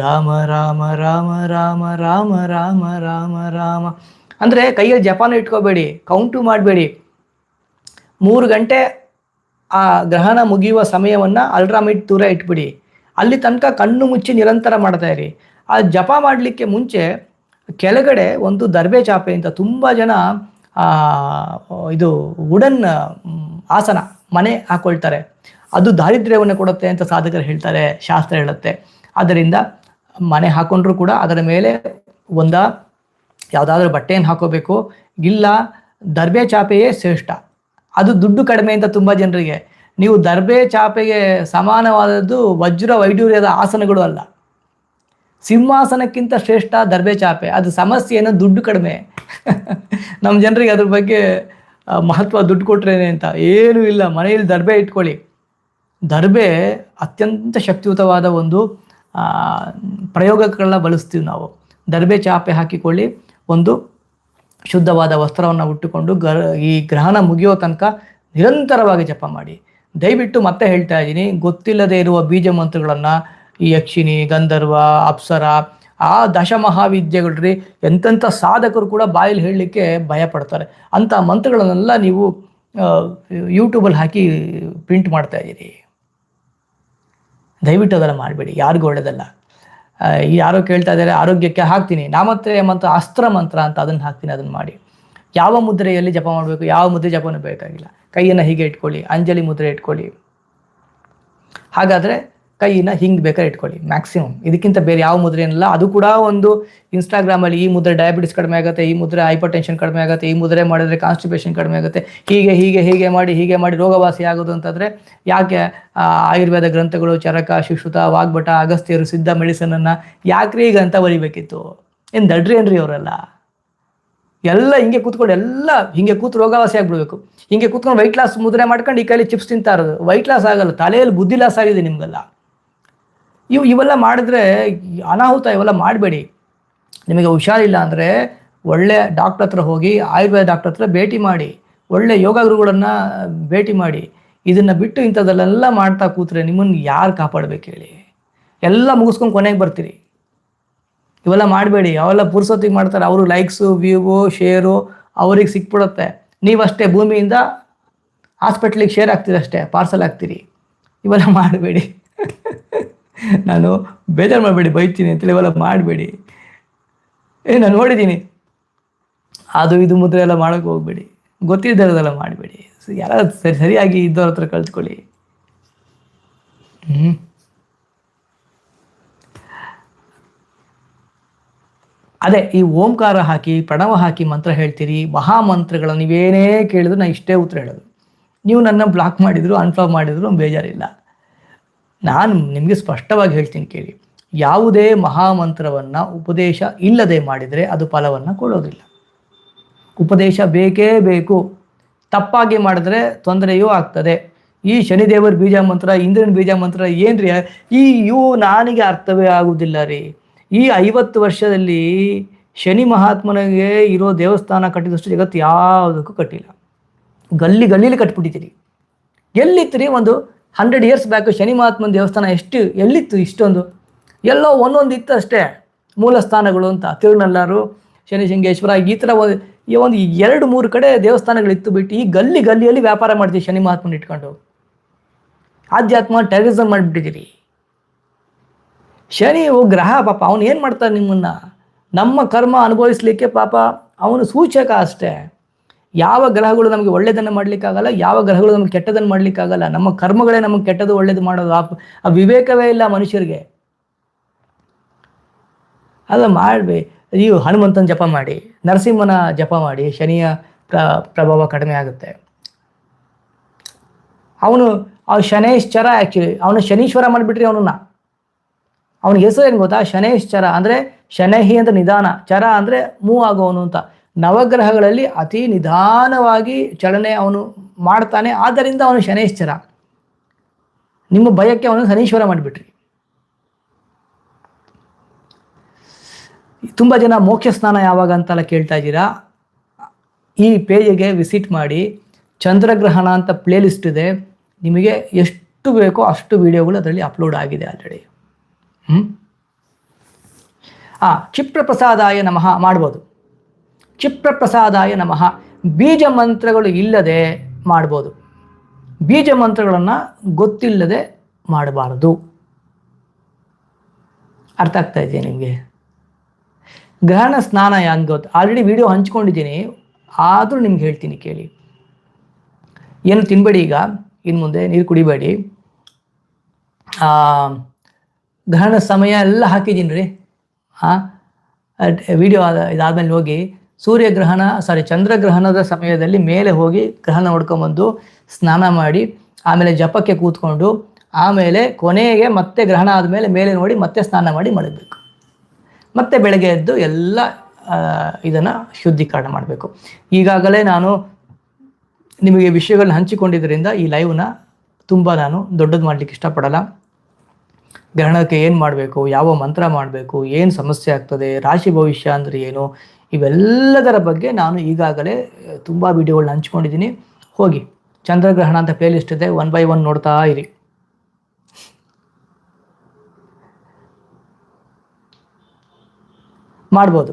ರಾಮ ರಾಮ ರಾಮ ರಾಮ ರಾಮ ರಾಮ ರಾಮ ರಾಮ. ಅಂದರೆ ಕೈಯಲ್ಲಿ ಜಪಾನ ಇಟ್ಕೋಬೇಡಿ ಕೌಂಟು ಮಾಡಬೇಡಿ. ಮೂರು ಗಂಟೆ ಆ ಗ್ರಹಣ ಮುಗಿಯುವ ಸಮಯವನ್ನು ಅಲ್ಟ್ರಾಮೀಟ್ ದೂರ ಇಟ್ಬಿಡಿ. ಅಲ್ಲಿ ತನಕ ಕಣ್ಣು ಮುಚ್ಚಿ ನಿರಂತರ ಮಾಡ್ತಾ ಇರಿ. ಆ ಜಪ ಮಾಡಲಿಕ್ಕೆ ಮುಂಚೆ ಕೆಳಗಡೆ ಒಂದು ದರ್ಬೆ ಚಾಪೆ ಅಂತ ತುಂಬ ಜನ ಇದು ವುಡನ್ ಆಸನ, ಮನೆ ಹಾಕೊಳ್ತಾರೆ. ಅದು ದಾರಿದ್ರ್ಯವನ್ನು ಕೊಡುತ್ತೆ ಅಂತ ಸಾಧಕರು ಹೇಳ್ತಾರೆ, ಶಾಸ್ತ್ರ ಹೇಳುತ್ತೆ. ಆದ್ದರಿಂದ ಮನೆ ಹಾಕೊಂಡ್ರು ಕೂಡ ಅದರ ಮೇಲೆ ಒಂದ ಯಾವುದಾದ್ರೂ ಬಟ್ಟೆಯನ್ನು ಹಾಕೋಬೇಕು. ಇಲ್ಲ, ದರ್ಬೆ ಚಾಪೆಯೇ ಶ್ರೇಷ್ಠ. ಅದು ದುಡ್ಡು ಕಡಿಮೆ ಅಂತ ತುಂಬ ಜನರಿಗೆ. ನೀವು ದರ್ಬೆ ಚಾಪೆಗೆ ಸಮಾನವಾದದ್ದು ವಜ್ರ ವೈಡೂರ್ಯದ ಆಸನಗಳು ಅಲ್ಲ. ಸಿಂಹಾಸನಕ್ಕಿಂತ ಶ್ರೇಷ್ಠ ದರ್ಬೆ ಚಾಪೆ. ಅದು ಸಮಸ್ಯೆ ಏನೋ ದುಡ್ಡು ಕಡಿಮೆ. ನಮ್ಮ ಜನರಿಗೆ ಅದ್ರ ಬಗ್ಗೆ ಮಹತ್ವ ದುಡ್ಡು ಕೊಟ್ರೇನೆ ಅಂತ. ಏನೂ ಇಲ್ಲ. ಮನೆಯಲ್ಲಿ ದರ್ಬೆ ಇಟ್ಕೊಳ್ಳಿ. ದರ್ಬೆ ಅತ್ಯಂತ ಶಕ್ತಿಯುತವಾದ ಒಂದು ಪ್ರಯೋಗಗಳನ್ನ ಬಳಸ್ತೀವಿ ನಾವು. ದರ್ಬೆ ಚಾಪೆ ಹಾಕಿಕೊಳ್ಳಿ. ಒಂದು ಶುದ್ಧವಾದ ವಸ್ತ್ರವನ್ನು ಉಟ್ಟುಕೊಂಡು ಗರ್, ಈ ಗ್ರಹಣ ಮುಗಿಯೋ ತನಕ ನಿರಂತರವಾಗಿ ಜಪ ಮಾಡಿ. ದಯವಿಟ್ಟು ಮತ್ತೆ ಹೇಳ್ತಾ ಇದ್ದೀನಿ, ಗೊತ್ತಿಲ್ಲದೆ ಇರುವ ಬೀಜ ಮಂತ್ರಗಳನ್ನು, ಈ ಯಕ್ಷಿಣಿ, ಗಂಧರ್ವ, ಅಪ್ಸರ, ಆ ದಶಮಹಾವಿದ್ಯೆಗಳ್ರಿ ಎಂತೆಂಥ ಸಾಧಕರು ಕೂಡ ಬಾಯಲ್ಲಿ ಹೇಳಲಿಕ್ಕೆ ಭಯ ಪಡ್ತಾರೆ ಅಂಥ ಮಂತ್ರಗಳನ್ನೆಲ್ಲ ನೀವು ಯೂಟ್ಯೂಬಲ್ಲಿ ಹಾಕಿ ಪ್ರಿಂಟ್ ಮಾಡ್ತಾ ಇದ್ದೀರಿ. ದಯವಿಟ್ಟು ಅದೆಲ್ಲ ಮಾಡಬೇಡಿ, ಯಾರಿಗೂ ಒಳ್ಳೇದಲ್ಲ. ಯಾರೋ ಕೇಳ್ತಾ ಇದ್ದಾರೆ, ಆರೋಗ್ಯಕ್ಕೆ ಹಾಕ್ತೀನಿ ನಾಮತ್ರಯ ಮಂತ್ರ ಅಸ್ತ್ರ ಮಂತ್ರ ಅಂತ ಅದನ್ನು ಹಾಕ್ತೀನಿ, ಅದನ್ನು ಮಾಡಿ. ಯಾವ ಮುದ್ರೆಯಲ್ಲಿ ಜಪ ಮಾಡಬೇಕು, ಯಾವ ಮುದ್ರೆ ಜಪನೂ ಬೇಕಾಗಿಲ್ಲ. ಕೈಯನ್ನು ಹೀಗೆ ಇಟ್ಕೊಳ್ಳಿ, ಅಂಜಲಿ ಮುದ್ರೆ ಇಟ್ಕೊಳ್ಳಿ. ಹಾಗಾದರೆ ಕೈಯಿನ ಹಿಂಗೆ ಬೇಕಾದ್ರೆ ಇಟ್ಕೊಳ್ಳಿ ಮ್ಯಾಕ್ಸಿಮಮ್ ಇದಕ್ಕಿಂತ ಬೇರೆ ಯಾವ ಮುದ್ರೆ ಏನಿಲ್ಲ. ಅದು ಕೂಡ ಒಂದು ಇನ್ಸ್ಟಾಗ್ರಾಮಲ್ಲಿ ಈ ಮುದ್ರೆ ಡಯಾಬಿಟಿಸ್ ಕಡಿಮೆ ಆಗುತ್ತೆ, ಈ ಮುದ್ರೆ ಹೈಪರ್ ಟೆನ್ಷನ್ ಕಡಿಮೆ ಆಗುತ್ತೆ, ಈ ಮುದ್ರೆ ಮಾಡಿದ್ರೆ ಕಾನ್ಸ್ಟಿಪೇಷನ್ ಕಡಿಮೆ ಆಗುತ್ತೆ. ಹೀಗೆ ಹೀಗೆ ಹೀಗೆ ಮಾಡಿ ಹೀಗೆ ಮಾಡಿ ರೋಗವಾಸಿ ಆಗೋದು ಅಂತಂದರೆ ಯಾಕೆ ಆಯುರ್ವೇದ ಗ್ರಂಥಗಳು, ಚರಕ ಶಿಶುತ ವಾಗ್ಭಟ, ಅಗಸ್ತ್ಯರು, ಸಿದ್ಧ ಮೆಡಿಸನನ್ನು ಯಾಕ್ರಿ ಈಗ ಅಂತ ಬರಿಬೇಕಿತ್ತು? ಏನು ದಡ್ರಿ ಏನ್ರಿ ಅವರೆಲ್ಲ? ಎಲ್ಲ ಹಿಂಗೆ ಕೂತ್ಕೊಂಡು ಎಲ್ಲ, ಹಿಂಗೆ ಕೂತು ರೋಗವಾಸಿ ಆಗ್ಬಿಡ್ಬೇಕು. ಹಿಂಗೆ ಕೂತ್ಕೊಂಡು ವೈಟ್ ಲಾಸ್ ಮುದ್ರೆ ಮಾಡ್ಕೊಂಡು ಈ ಕೈಲಿ ಚಿಪ್ಸ್ ತಿಂತಾರದು ವೈಟ್ ಲಾಸ್ ಆಗಲ್ಲ, ತಲೆಯಲ್ಲಿ ಬುದ್ಧಿ ಲಾಸ್ ಆಗಿದೆ ನಿಮಗೆಲ್ಲ. ಇವು ಇವೆಲ್ಲ ಮಾಡಿದ್ರೆ ಅನಾಹುತ ಇವೆಲ್ಲ ಮಾಡಬೇಡಿ. ನಿಮಗೆ ಹುಷಾರಿಲ್ಲ ಅಂದರೆ ಒಳ್ಳೆ ಡಾಕ್ಟ್ರ್ ಹತ್ರ ಹೋಗಿ, ಆಯುರ್ವೇದ ಡಾಕ್ಟರ್ ಹತ್ರ ಭೇಟಿ ಮಾಡಿ, ಒಳ್ಳೆ ಯೋಗ ಗುರುಗಳನ್ನು ಭೇಟಿ ಮಾಡಿ, ಇದನ್ನು ಬಿಟ್ಟು ಇಂಥದ್ದೆಲ್ಲ ಮಾಡ್ತಾ ಕೂತ್ರೆ ನಿಮ್ಮನ್ನು ಯಾರು ಕಾಪಾಡ್ಬೇಕು ಹೇಳಿ? ಎಲ್ಲ ಮುಗಿಸ್ಕೊಂಡು ಕೊನೆಗೆ ಬರ್ತೀರಿ. ಇವೆಲ್ಲ ಮಾಡಬೇಡಿ. ಅವೆಲ್ಲ ಪುರ್ಸೊತ್ತಿಗೆ ಮಾಡ್ತಾರೆ. ಅವರು ಲೈಕ್ಸು ವ್ಯೂವು ಶೇರು ಅವ್ರಿಗೆ ಸಿಕ್ಬಿಡುತ್ತೆ. ನೀವಷ್ಟೇ ಭೂಮಿಯಿಂದ ಹಾಸ್ಪಿಟ್ಲಿಗೆ ಶೇರ್ ಆಗ್ತೀರಿ ಅಷ್ಟೇ ಪಾರ್ಸಲ್ ಆಗ್ತೀರಿ. ಇವೆಲ್ಲ ಮಾಡಬೇಡಿ. [laughs] ನಾನು ಬೇಜಾರು ಮಾಡಬೇಡಿ, ಬೈತೀನಿ ಅಂತೇಳಿ ಇವೆಲ್ಲ ಮಾಡಬೇಡಿ. ಏ, ನಾನು ನೋಡಿದ್ದೀನಿ. ಅದು ಇದು ಮುದ್ರೆ ಎಲ್ಲ ಮಾಡೋಕೆ ಹೋಗ್ಬೇಡಿ. ಗೊತ್ತಿದ್ದರದೆಲ್ಲ ಮಾಡಬೇಡಿ. ಯಾರು ಸರಿ, ಸರಿಯಾಗಿ ಇದ್ದವ್ರ ಹತ್ರ ಕಳ್ತ್ಕೊಳ್ಳಿ ಹ್ಞೂ ಅದೇ, ಈ ಓಂಕಾರ ಹಾಕಿ, ಪ್ರಣವ ಹಾಕಿ ಮಂತ್ರ ಹೇಳ್ತೀರಿ ಮಹಾಮಂತ್ರಗಳು ನೀವೇನೇ ಕೇಳಿದ್ರು ನಾನು ಇಷ್ಟೇ ಉತ್ತರ ಹೇಳೋದು. ನೀವು ನನ್ನ ಬ್ಲಾಕ್ ಮಾಡಿದ್ರು ಅನ್ಫಾಲೋ ಮಾಡಿದ್ರು, ಬೇಜಾರಿಲ್ಲ. ನಾನು ನಿಮಗೆ ಸ್ಪಷ್ಟವಾಗಿ ಹೇಳ್ತೀನಿ ಕೇಳಿ. ಯಾವುದೇ ಮಹಾಮಂತ್ರವನ್ನು ಉಪದೇಶ ಇಲ್ಲದೆ ಮಾಡಿದರೆ ಅದು ಫಲವನ್ನು ಕೊಡೋದಿಲ್ಲ. ಉಪದೇಶ ಬೇಕೇ ಬೇಕು. ತಪ್ಪಾಗಿ ಮಾಡಿದ್ರೆ ತೊಂದರೆಯೂ ಆಗ್ತದೆ. ಈ ಶನಿದೇವರ ಬೀಜ ಮಂತ್ರ, ಇಂದ್ರನ ಬೀಜ ಮಂತ್ರ ಏನ್ರಿ? ಈ ಇವು ನನಗೆ ಅರ್ಥವೇ ಆಗುವುದಿಲ್ಲ ರೀ. ಈ ಐವತ್ತು ವರ್ಷದಲ್ಲಿ ಶನಿ ಮಹಾತ್ಮನಿಗೆ ಇರೋ ದೇವಸ್ಥಾನ ಕಟ್ಟಿದಷ್ಟು ಜಗತ್ತು ಯಾವುದಕ್ಕೂ ಕಟ್ಟಿಲ್ಲ. ಗಲ್ಲಿ ಗಲ್ಲಿಲಿ ಕಟ್ಬಿಟ್ಟಿದ್ದೀರಿ. ಎಲ್ಲಿತ್ತು ರೀ ಒಂದು ಹಂಡ್ರೆಡ್ ಇಯರ್ಸ್ ಬ್ಯಾಕ್ ಶನಿ ಮಹಾತ್ಮನ ದೇವಸ್ಥಾನ ಎಷ್ಟು ಎಲ್ಲಿತ್ತು ಇಷ್ಟೊಂದು? ಎಲ್ಲೋ ಒಂದೊಂದು ಇತ್ತು ಅಷ್ಟೇ. ಮೂಲ ಸ್ಥಾನಗಳು ಅಂತ. ತಿರುನಲ್ಲಾರು, ಶನಿ ಶೃಂಗೇಶ್ವರ, ಈ ಥರ ಒಂದು ಈ ಒಂದು ಎರಡು ಮೂರು ಕಡೆ ದೇವಸ್ಥಾನಗಳಿತ್ತು ಬಿಟ್ಟು ಈ ಗಲ್ಲಿ ಗಲ್ಲಿಯಲ್ಲಿ ವ್ಯಾಪಾರ ಮಾಡ್ತೀವಿ ಶನಿ ಮಹಾತ್ಮನ ಇಟ್ಕೊಂಡು. ಆಧ್ಯಾತ್ಮ ಟೆರರಿಸಮ್ ಮಾಡಿಬಿಟ್ಟಿದ್ದೀರಿ. ಶನಿ ಗ್ರಹ, ಪಾಪ ಅವನು ಏನು ಮಾಡ್ತಾನೆ ನಿಮ್ಮನ್ನು? ನಮ್ಮ ಕರ್ಮ ಅನುಭವಿಸ್ಲಿಕ್ಕೆ ಪಾಪ ಅವನು ಸೂಚಕ ಅಷ್ಟೇ. ಯಾವ ಗ್ರಹಗಳು ನಮಗೆ ಒಳ್ಳೆಯದನ್ನು ಮಾಡ್ಲಿಕ್ಕಾಗಲ್ಲ, ಯಾವ ಗ್ರಹಗಳು ನಮಗೆ ಕೆಟ್ಟದನ್ನು ಮಾಡ್ಲಿಕ್ಕಾಗಲ್ಲ, ನಮ್ಮ ಕರ್ಮಗಳೇ ನಮಗೆ ಕೆಟ್ಟದ್ದು ಒಳ್ಳೇದು ಮಾಡೋದು. ಆ ವಿವೇಕವೇ ಇಲ್ಲ ಮನುಷ್ಯರಿಗೆ. ಅಲ್ಲ ಮಾಡ್ಬೇ, ನೀವು ಹನುಮಂತನ ಜಪ ಮಾಡಿ, ನರಸಿಂಹನ ಜಪ ಮಾಡಿ, ಶನಿಯ ಪ್ರ, ಪ್ರಭಾವ ಕಡಿಮೆ ಆಗುತ್ತೆ. ಅವನು, ಆ ಶನೇಶ್ಚರ ಆ್ಯಕ್ಚುಲಿ ಅವನು ಶನೀಶ್ವರ ಮಾಡಿಬಿಟ್ರಿ ಅವನನ್ನ. ಅವನ ಹೆಸರು ಏನು ಗೊತ್ತಾ? ಶನೇಶ್ಚರ ಅಂದರೆ ಶನಹಿ ಅಂತ ನಿಧಾನ, ಚರ ಅಂದರೆ ಮೂವ್ ಆಗೋನು ಅಂತ. ನವಗ್ರಹಗಳಲ್ಲಿ ಅತಿ ನಿಧಾನವಾಗಿ ಚಲನೆ ಅವನು ಮಾಡ್ತಾನೆ. ಆದ್ದರಿಂದ ಅವನು ಶನೈಶ್ಚರ ನಿಮ್ಮ ಭಯಕ್ಕೆ ಅವನು ಶನೀಶ್ವರ ಮಾಡಿಬಿಟ್ರಿ. ತುಂಬ ಜನ ಮೋಕ್ಷ ಸ್ನಾನ ಯಾವಾಗ ಅಂತೆಲ್ಲ ಕೇಳ್ತಾ ಇದ್ದೀರಾ? ಈ ಪೇಜಿಗೆ ವಿಸಿಟ್ ಮಾಡಿ. ಚಂದ್ರಗ್ರಹಣ ಅಂತ ಪ್ಲೇ ಲಿಸ್ಟ್ ಇದೆ. ನಿಮಗೆ ಎಷ್ಟು ಬೇಕೋ ಅಷ್ಟು ವಿಡಿಯೋಗಳು ಅದರಲ್ಲಿ ಅಪ್ಲೋಡ್ ಆಗಿದೆ ಆಲ್ರೆಡಿ. ಹ್ಞೂ ಆ, ಕ್ಷಿಪ್ರಪ್ರಸಾದಾಯ ನಮಃ ಮಾಡ್ಬೋದು. ಕ್ಷಿಪ್ರಪ್ರಸಾದಾಯ ನಮಃ. ಬೀಜ ಮಂತ್ರಗಳು ಇಲ್ಲದೆ ಮಾಡ್ಬೋದು. ಬೀಜ ಮಂತ್ರಗಳನ್ನು ಗೊತ್ತಿಲ್ಲದೆ ಮಾಡಬಾರದು. ಅರ್ಥ ಆಗ್ತಾ ಇದೆಯಾ ನಿಮಗೆ? ಗ್ರಹಣ ಸ್ನಾನ ಹೆಂಗೆ ಗೊತ್ತು ಆಲ್ರೆಡಿ ವಿಡಿಯೋ ಹಂಚ್ಕೊಂಡಿದ್ದೀನಿ. ಆದರೂ ನಿಮ್ಗೆ ಹೇಳ್ತೀನಿ ಕೇಳಿ. ಏನು ತಿನ್ಬೇಡಿ ಈಗ? ಇನ್ನು ಮುಂದೆ ನೀರು ಕುಡಿಬೇಡಿ. ಗ್ರಹಣ ಸಮಯ ಎಲ್ಲ ಹಾಕಿದ್ದೀನಿ ರೀ. ಹಾಂ ವಿಡಿಯೋ ಇದಾದಮೇಲೆ ಹೋಗಿ ಸೂರ್ಯಗ್ರಹಣ ಸಾರಿ ಚಂದ್ರಗ್ರಹಣದ ಸಮಯದಲ್ಲಿ ಮೇಲೆ ಹೋಗಿ ಗ್ರಹಣ ನೋಡ್ಕೊಂಬಂದು ಸ್ನಾನ ಮಾಡಿ, ಆಮೇಲೆ ಜಪಕ್ಕೆ ಕೂತ್ಕೊಂಡು, ಆಮೇಲೆ ಕೊನೆಗೆ ಮತ್ತೆ ಗ್ರಹಣ ಆದಮೇಲೆ ಮೇಲೆ ನೋಡಿ ಮತ್ತೆ ಸ್ನಾನ ಮಾಡಿ ಮಲಗಬೇಕು. ಮತ್ತೆ ಬೆಳಗ್ಗೆ ಎದ್ದು ಎಲ್ಲ ಇದನ್ನು ಶುದ್ಧೀಕರಣ ಮಾಡಬೇಕು. ಈಗಾಗಲೇ ನಾನು ನಿಮಗೆ ವಿಷಯಗಳನ್ನ ಹಂಚಿಕೊಂಡಿದ್ದರಿಂದ ಈ ಲೈವ್ನ ತುಂಬ ನಾನು ದೊಡ್ಡದು ಮಾಡಲಿಕ್ಕೆ ಇಷ್ಟಪಡಲ್ಲ. ಗ್ರಹಣಕ್ಕೆ ಏನು ಮಾಡಬೇಕು, ಯಾವ ಮಂತ್ರ ಮಾಡಬೇಕು, ಏನು ಸಮಸ್ಯೆ ಆಗ್ತದೆ, ರಾಶಿ ಭವಿಷ್ಯ ಅಂದರೆ ಏನು ಇವೆಲ್ಲದರ ಬಗ್ಗೆ ನಾನು ಈಗಾಗಲೇ ತುಂಬ ವಿಡಿಯೋಗಳನ್ನ ಹಂಚ್ಕೊಂಡಿದ್ದೀನಿ. ಹೋಗಿ, ಚಂದ್ರಗ್ರಹಣ ಅಂತ ಪ್ಲೇಲಿಸ್ಟ್ ಇದೆ ಒನ್ ಬೈ ಒನ್ ನೋಡ್ತಾ ಇರಿ. ಮಾಡ್ಬೋದು.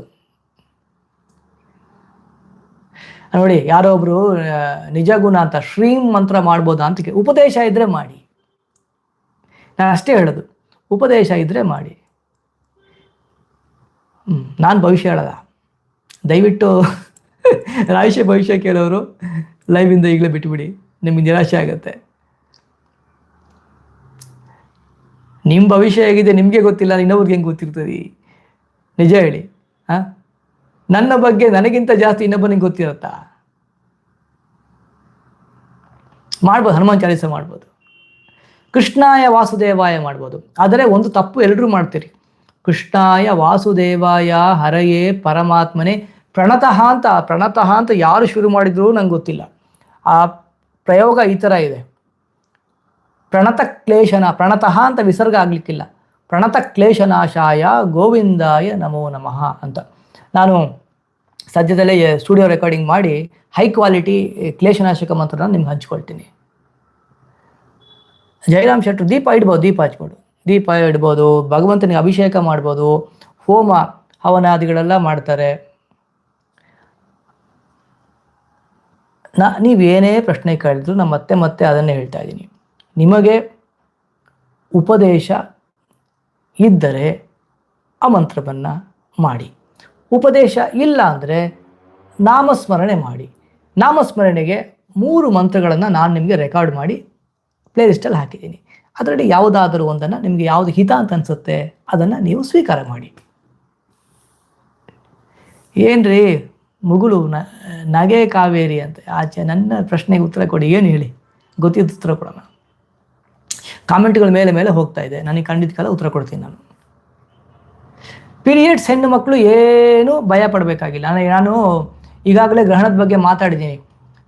ನೋಡಿ, ಯಾರೋ ಒಬ್ರು ನಿಜಗುಣ ನಿಜ ಗುಣ ಅಂತ, ಶ್ರೀಂ ಮಂತ್ರ ಮಾಡ್ಬೋದಾ ಅಂತ ಉಪದೇಶ ಇದ್ರೆ ಮಾಡಿ. ನಾನು ಅಷ್ಟೇ ಹೇಳೋದು, ಉಪದೇಶ ಇದ್ರೆ ಮಾಡಿ. ನಾನು ಭವಿಷ್ಯ ಹೇಳಲ್ಲ ದಯವಿಟ್ಟು ರಾಶಿ ಭವಿಷ್ಯ ಕೇಳೋರು ಲೈವಿಂದ ಈಗಲೇ ಬಿಟ್ಬಿಡಿ. ನಿಮಗೆ ನಿರಾಶೆ ಆಗುತ್ತೆ. ನಿಮ್ಮ ಭವಿಷ್ಯ ಹೇಗಿದೆ ನಿಮಗೆ ಗೊತ್ತಿಲ್ಲ, ಇನ್ನೊಬ್ರಿಗೆ ಹೆಂಗೆ ಗೊತ್ತಿರ್ತದೆ? ನಿಜ ಹೇಳಿ. ಹಾಂ ನನ್ನ ಬಗ್ಗೆ ನನಗಿಂತ ಜಾಸ್ತಿ ಇನ್ನೊಬ್ಬನಿಗೆ ಗೊತ್ತಿರುತ್ತಾ? ಮಾಡ್ಬೋದು, ಹನುಮಾನ್ ಚಾಲಿಸ ಮಾಡ್ಬೋದು. ಕೃಷ್ಣಾಯ ವಾಸುದೇವಾಯ ಮಾಡ್ಬೋದು. ಆದರೆ ಒಂದು ತಪ್ಪು ಎಲ್ಲರೂ ಮಾಡ್ತೀರಿ. ಕೃಷ್ಣಾಯ ವಾಸುದೇವಾಯ ಹರಯೇ ಪರಮಾತ್ಮನೇ. ಪ್ರಣತಃ ಅಂತ ಪ್ರಣತಃ ಅಂತ ಯಾರು ಶುರು ಮಾಡಿದ್ರು ನಂಗೆ ಗೊತ್ತಿಲ್ಲ. ಆ ಪ್ರಯೋಗ ಈ ಥರ ಇದೆ. ಪ್ರಣತ ಕ್ಲೇಶನ, ಪ್ರಣತಃ ಅಂತ ವಿಸರ್ಗ ಆಗ್ಲಿಕ್ಕಿಲ್ಲ. ಪ್ರಣತ ಕ್ಲೇಶನಾಶಾಯ ಗೋವಿಂದಾಯ ನಮೋ ನಮಃ ಅಂತ. ನಾನು ಸದ್ಯದಲ್ಲೇ ಸ್ಟುಡಿಯೋ ರೆಕಾರ್ಡಿಂಗ್ ಮಾಡಿ ಹೈ ಕ್ವಾಲಿಟಿ ಕ್ಲೇಶನಾಶಕ ಮಂತ್ರನ ನಿಮ್ಗೆ ಹಂಚ್ಕೊಳ್ತೀನಿ. ಜಯರಾಮ್ ಶೆಟ್ಟರು, ದೀಪ ಇಡ್ಬೋದು, ದೀಪ ಹಚ್ಬೋದು. ದೀಪ ಇಡ್ಬೋದು, ಭಗವಂತನಿಗೆ ಅಭಿಷೇಕ ಮಾಡ್ಬೋದು, ಹೋಮ, ಹವನಾದಿಗಳೆಲ್ಲ ಮಾಡ್ತಾರೆ. ನಾ ನೀವೇನೇ ಪ್ರಶ್ನೆ ಕೇಳಿದ್ರು ನಾನು ಮತ್ತೆ ಮತ್ತೆ ಅದನ್ನೇ ಹೇಳ್ತಾ ಇದ್ದೀನಿ. ನಿಮಗೆ ಉಪದೇಶ ಇದ್ದರೆ ಆ ಮಂತ್ರವನ್ನು ಮಾಡಿ. ಉಪದೇಶ ಇಲ್ಲ ಅಂದರೆ ನಾಮಸ್ಮರಣೆ ಮಾಡಿ. ನಾಮಸ್ಮರಣೆಗೆ ಮೂರು ಮಂತ್ರಗಳನ್ನು ನಾನು ನಿಮಗೆ ರೆಕಾರ್ಡ್ ಮಾಡಿ ಪ್ಲೇಲಿಸ್ಟಲ್ಲಿ ಹಾಕಿದ್ದೀನಿ. ಅದರಲ್ಲಿ ಯಾವುದಾದರೂ ಒಂದನ್ನು ನಿಮಗೆ ಯಾವುದು ಹಿತ ಅಂತ ಅನಿಸುತ್ತೆ, ಅದನ್ನು ನೀವು ಸ್ವೀಕಾರ ಮಾಡಿ. ಏನ್ರಿ ಮುಗುಳು ನಗೆ ಕಾವೇರಿ ಅಂತ, ಆಚೆ ನನ್ನ ಪ್ರಶ್ನೆಗೆ ಉತ್ತರ ಕೊಡಿ, ಏನು ಹೇಳಿ? ಗೊತ್ತಿದ್ದ ಉತ್ತರ ಕೊಡೋಣ. ಕಾಮೆಂಟ್ಗಳ ಮೇಲೆ ಮೇಲೆ ಹೋಗ್ತಾ ಇದೆ. ನನಗೆ ಖಂಡಿತ ಕಾಲ ಉತ್ತರ ಕೊಡ್ತೀನಿ ನಾನು. ಪೀರಿಯಡ್ಸ್ ಹೆಣ್ಣು ಮಕ್ಕಳು ಏನು ಭಯ ಪಡಬೇಕಾಗಿಲ್ಲ. ನಾನು ನಾನು ಈಗಾಗಲೇ ಗ್ರಹಣದ ಬಗ್ಗೆ ಮಾತಾಡಿದ್ದೀನಿ.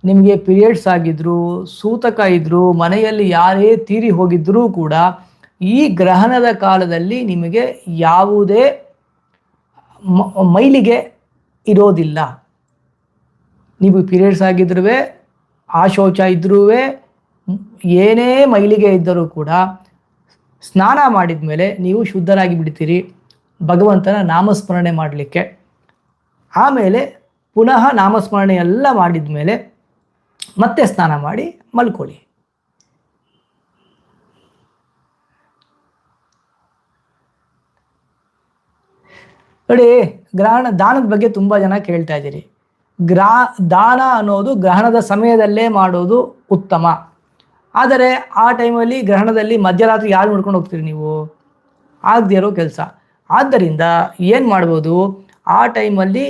ನಿಮಗೆ ಪೀರಿಯಡ್ಸ್ ಆಗಿದ್ರು, ಸೂತಕ ಇದ್ರು, ಮನೆಯಲ್ಲಿ ಯಾರೇ ತೀರಿ ಹೋಗಿದ್ರೂ ಕೂಡ ಈ ಗ್ರಹಣದ ಕಾಲದಲ್ಲಿ ನಿಮಗೆ ಯಾವುದೇ ಮೈಲಿಗೆ ಇರೋದಿಲ್ಲ. ನೀವು ಪೀರಿಯಡ್ಸ್ ಆಗಿದ್ರೂ ಆ ಶೌಚ ಇದ್ರೂ ಏನೇ ಮೈಲಿಗೆ ಇದ್ದರೂ ಕೂಡ ಸ್ನಾನ ಮಾಡಿದ ಮೇಲೆ ನೀವು ಶುದ್ಧರಾಗಿ ಬಿಡ್ತೀರಿ. ಭಗವಂತನ ನಾಮಸ್ಮರಣೆ ಮಾಡಲಿಕ್ಕೆ. ಆಮೇಲೆ ಪುನಃ ನಾಮಸ್ಮರಣೆ ಎಲ್ಲ ಮಾಡಿದ ಮೇಲೆ ಮತ್ತೆ ಸ್ನಾನ ಮಾಡಿ ಮಲ್ಕೊಳ್ಳಿ. ನೋಡಿ, ಗ್ರಹಣ, ದಾನದ ಬಗ್ಗೆ ತುಂಬ ಜನ ಕೇಳ್ತಾ ಇದ್ದೀರಿ. ಗ್ರಾ, ದಾನ ಅನ್ನೋದು ಗ್ರಹಣದ ಸಮಯದಲ್ಲೇ ಮಾಡೋದು ಉತ್ತಮ. ಆದರೆ ಆ ಟೈಮಲ್ಲಿ ಗ್ರಹಣದಲ್ಲಿ ಮಧ್ಯರಾತ್ರಿ ಯಾರು ನೋಡ್ಕೊಂಡು ಹೋಗ್ತೀರಿ ನೀವು? ಆಗದೇ ಇರೋ ಕೆಲಸ. ಆದ್ದರಿಂದ ಏನು ಮಾಡ್ಬೋದು? ಆ ಟೈಮಲ್ಲಿ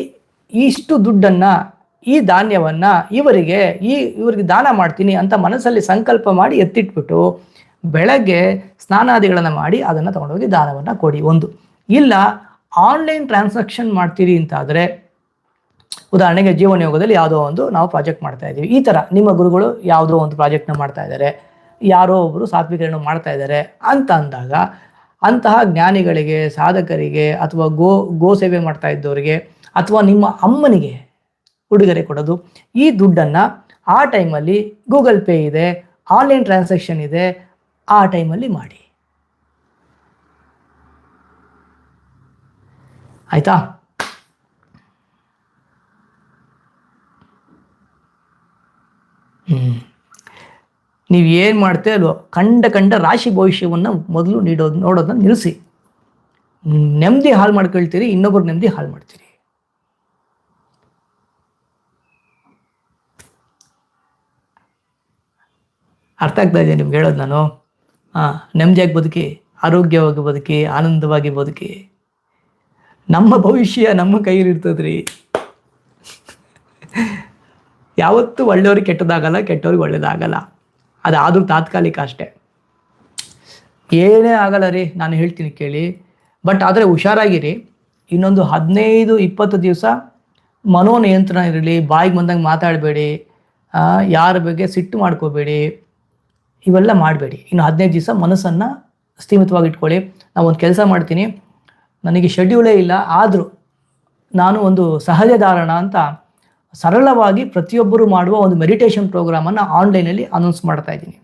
ಇಷ್ಟು ದುಡ್ಡನ್ನು ಈ ಧಾನ್ಯವನ್ನು ಇವರಿಗೆ ಈ ಇವರಿಗೆ ದಾನ ಮಾಡ್ತೀನಿ ಅಂತ ಮನಸ್ಸಲ್ಲಿ ಸಂಕಲ್ಪ ಮಾಡಿ ಎತ್ತಿಟ್ಬಿಟ್ಟು ಬೆಳಗ್ಗೆ ಸ್ನಾನಾದಿಗಳನ್ನು ಮಾಡಿ ಅದನ್ನು ತಗೊಂಡೋಗಿ ದಾನವನ್ನು ಕೊಡಿ. ಒಂದು. ಇಲ್ಲ, ಆನ್ಲೈನ್ ಟ್ರಾನ್ಸಾಕ್ಷನ್ ಮಾಡ್ತೀರಿ ಅಂತಾದರೆ ಉದಾಹರಣೆಗೆ ಜೀವನಯೋಗದಲ್ಲಿ ಯಾವುದೋ ಒಂದು ನಾವು ಪ್ರಾಜೆಕ್ಟ್ ಮಾಡ್ತಾ ಇದ್ದೀವಿ. ಈ ಥರ ನಿಮ್ಮ ಗುರುಗಳು ಯಾವುದೋ ಒಂದು ಪ್ರಾಜೆಕ್ಟ್ನ ಮಾಡ್ತಾ ಇದ್ದಾರೆ. ಯಾರೋ ಒಬ್ಬರು ಸಾತ್ವಿಕರಣ ಮಾಡ್ತಾ ಇದ್ದಾರೆ ಅಂತ ಅಂದಾಗ ಅಂತಹ ಜ್ಞಾನಿಗಳಿಗೆ, ಸಾಧಕರಿಗೆ ಅಥವಾ ಗೋ ಗೋ ಸೇವೆ ಮಾಡ್ತಾ ಇದ್ದವರಿಗೆ ಅಥವಾ ನಿಮ್ಮ ಅಮ್ಮನಿಗೆ ಉಡುಗೊರೆ ಕೊಡೋದು. ಈ ದುಡ್ಡನ್ನು ಆ ಟೈಮಲ್ಲಿ ಗೂಗಲ್ ಪೇ ಇದೆ ಆನ್ಲೈನ್ ಟ್ರಾನ್ಸಾಕ್ಷನ್ ಇದೆ, ಆ ಟೈಮಲ್ಲಿ ಮಾಡಿ. ಆಯ್ತಾ? ನೀವು ಏನು ಮಾಡ್ತೇ ಅಲ್ವೋ, ಕಂಡ ಕಂಡ ರಾಶಿ ಭವಿಷ್ಯವನ್ನು ಮೊದಲು ನೀಡೋದು, ನೋಡೋದನ್ನ ನಿಲ್ಲಿಸಿ ನೆಮ್ಮದಿ ಹಾಳು ಮಾಡ್ಕೊಳ್ತೀರಿ ಇನ್ನೊಬ್ಬರು ನೆಮ್ಮದಿ ಹಾಳು ಮಾಡ್ತೀರಿ. ಅರ್ಥ ಆಗ್ತಾ ಇದೆ ನಿಮ್ಗೆ ಹೇಳೋದು ನಾನು? ಹಾಂ ನೆಮ್ಮದಿಯಾಗಿ ಬದುಕಿ, ಆರೋಗ್ಯವಾಗಿ ಬದುಕಿ, ಆನಂದವಾಗಿ ಬದುಕಿ. ನಮ್ಮ ಭವಿಷ್ಯ ನಮ್ಮ ಕೈಯಲ್ಲಿರ್ತದ್ರಿ ಯಾವತ್ತೂ ಒಳ್ಳೆಯವ್ರಿಗೆ ಕೆಟ್ಟದಾಗಲ್ಲ, ಕೆಟ್ಟವ್ರಿಗೆ ಒಳ್ಳೇದಾಗಲ್ಲ. ಅದಾದರೂ ತಾತ್ಕಾಲಿಕ ಅಷ್ಟೇ. ಏನೇ ಆಗಲ್ಲ ರೀ, ನಾನು ಹೇಳ್ತೀನಿ ಕೇಳಿ. ಬಟ್ ಆದರೆ ಹುಷಾರಾಗಿರಿ. ಇನ್ನೊಂದು ಹದಿನೈದು, ಇಪ್ಪತ್ತು ದಿವಸ ಮನೋನಿಯಂತ್ರಣ ಇರಲಿ, ಬಾಯಿಗೆ ಬಂದಂಗೆ ಮಾತಾಡಬೇಡಿ. ಯಾರ ಬಗ್ಗೆ ಸಿಟ್ಟು ಮಾಡ್ಕೋಬೇಡಿ. ಇವೆಲ್ಲ ಮಾಡಬೇಡಿ. ಇನ್ನು ಹದಿನೈದು ದಿವಸ ಮನಸ್ಸನ್ನು ಸ್ಥೀಮಿತವಾಗಿ ಇಟ್ಕೊಳ್ಳಿ ನಾವು ಒಂದು ಕೆಲಸ ಮಾಡ್ತೀನಿ. ನನಗೆ ಶೆಡ್ಯೂಲೇ ಇಲ್ಲ. ಆದರೂ ನಾನು ಒಂದು ಸಹಜ ಧಾರಣ ಅಂತ ಸರಳವಾಗಿ ಪ್ರತಿಯೊಬ್ಬರು ಮಾಡುವ ಒಂದು ಮೆಡಿಟೇಷನ್ ಪ್ರೋಗ್ರಾಮನ್ನು ಆನ್ಲೈನಲ್ಲಿ ಅನೌನ್ಸ್ ಮಾಡ್ತಾ ಇದ್ದೀನಿ.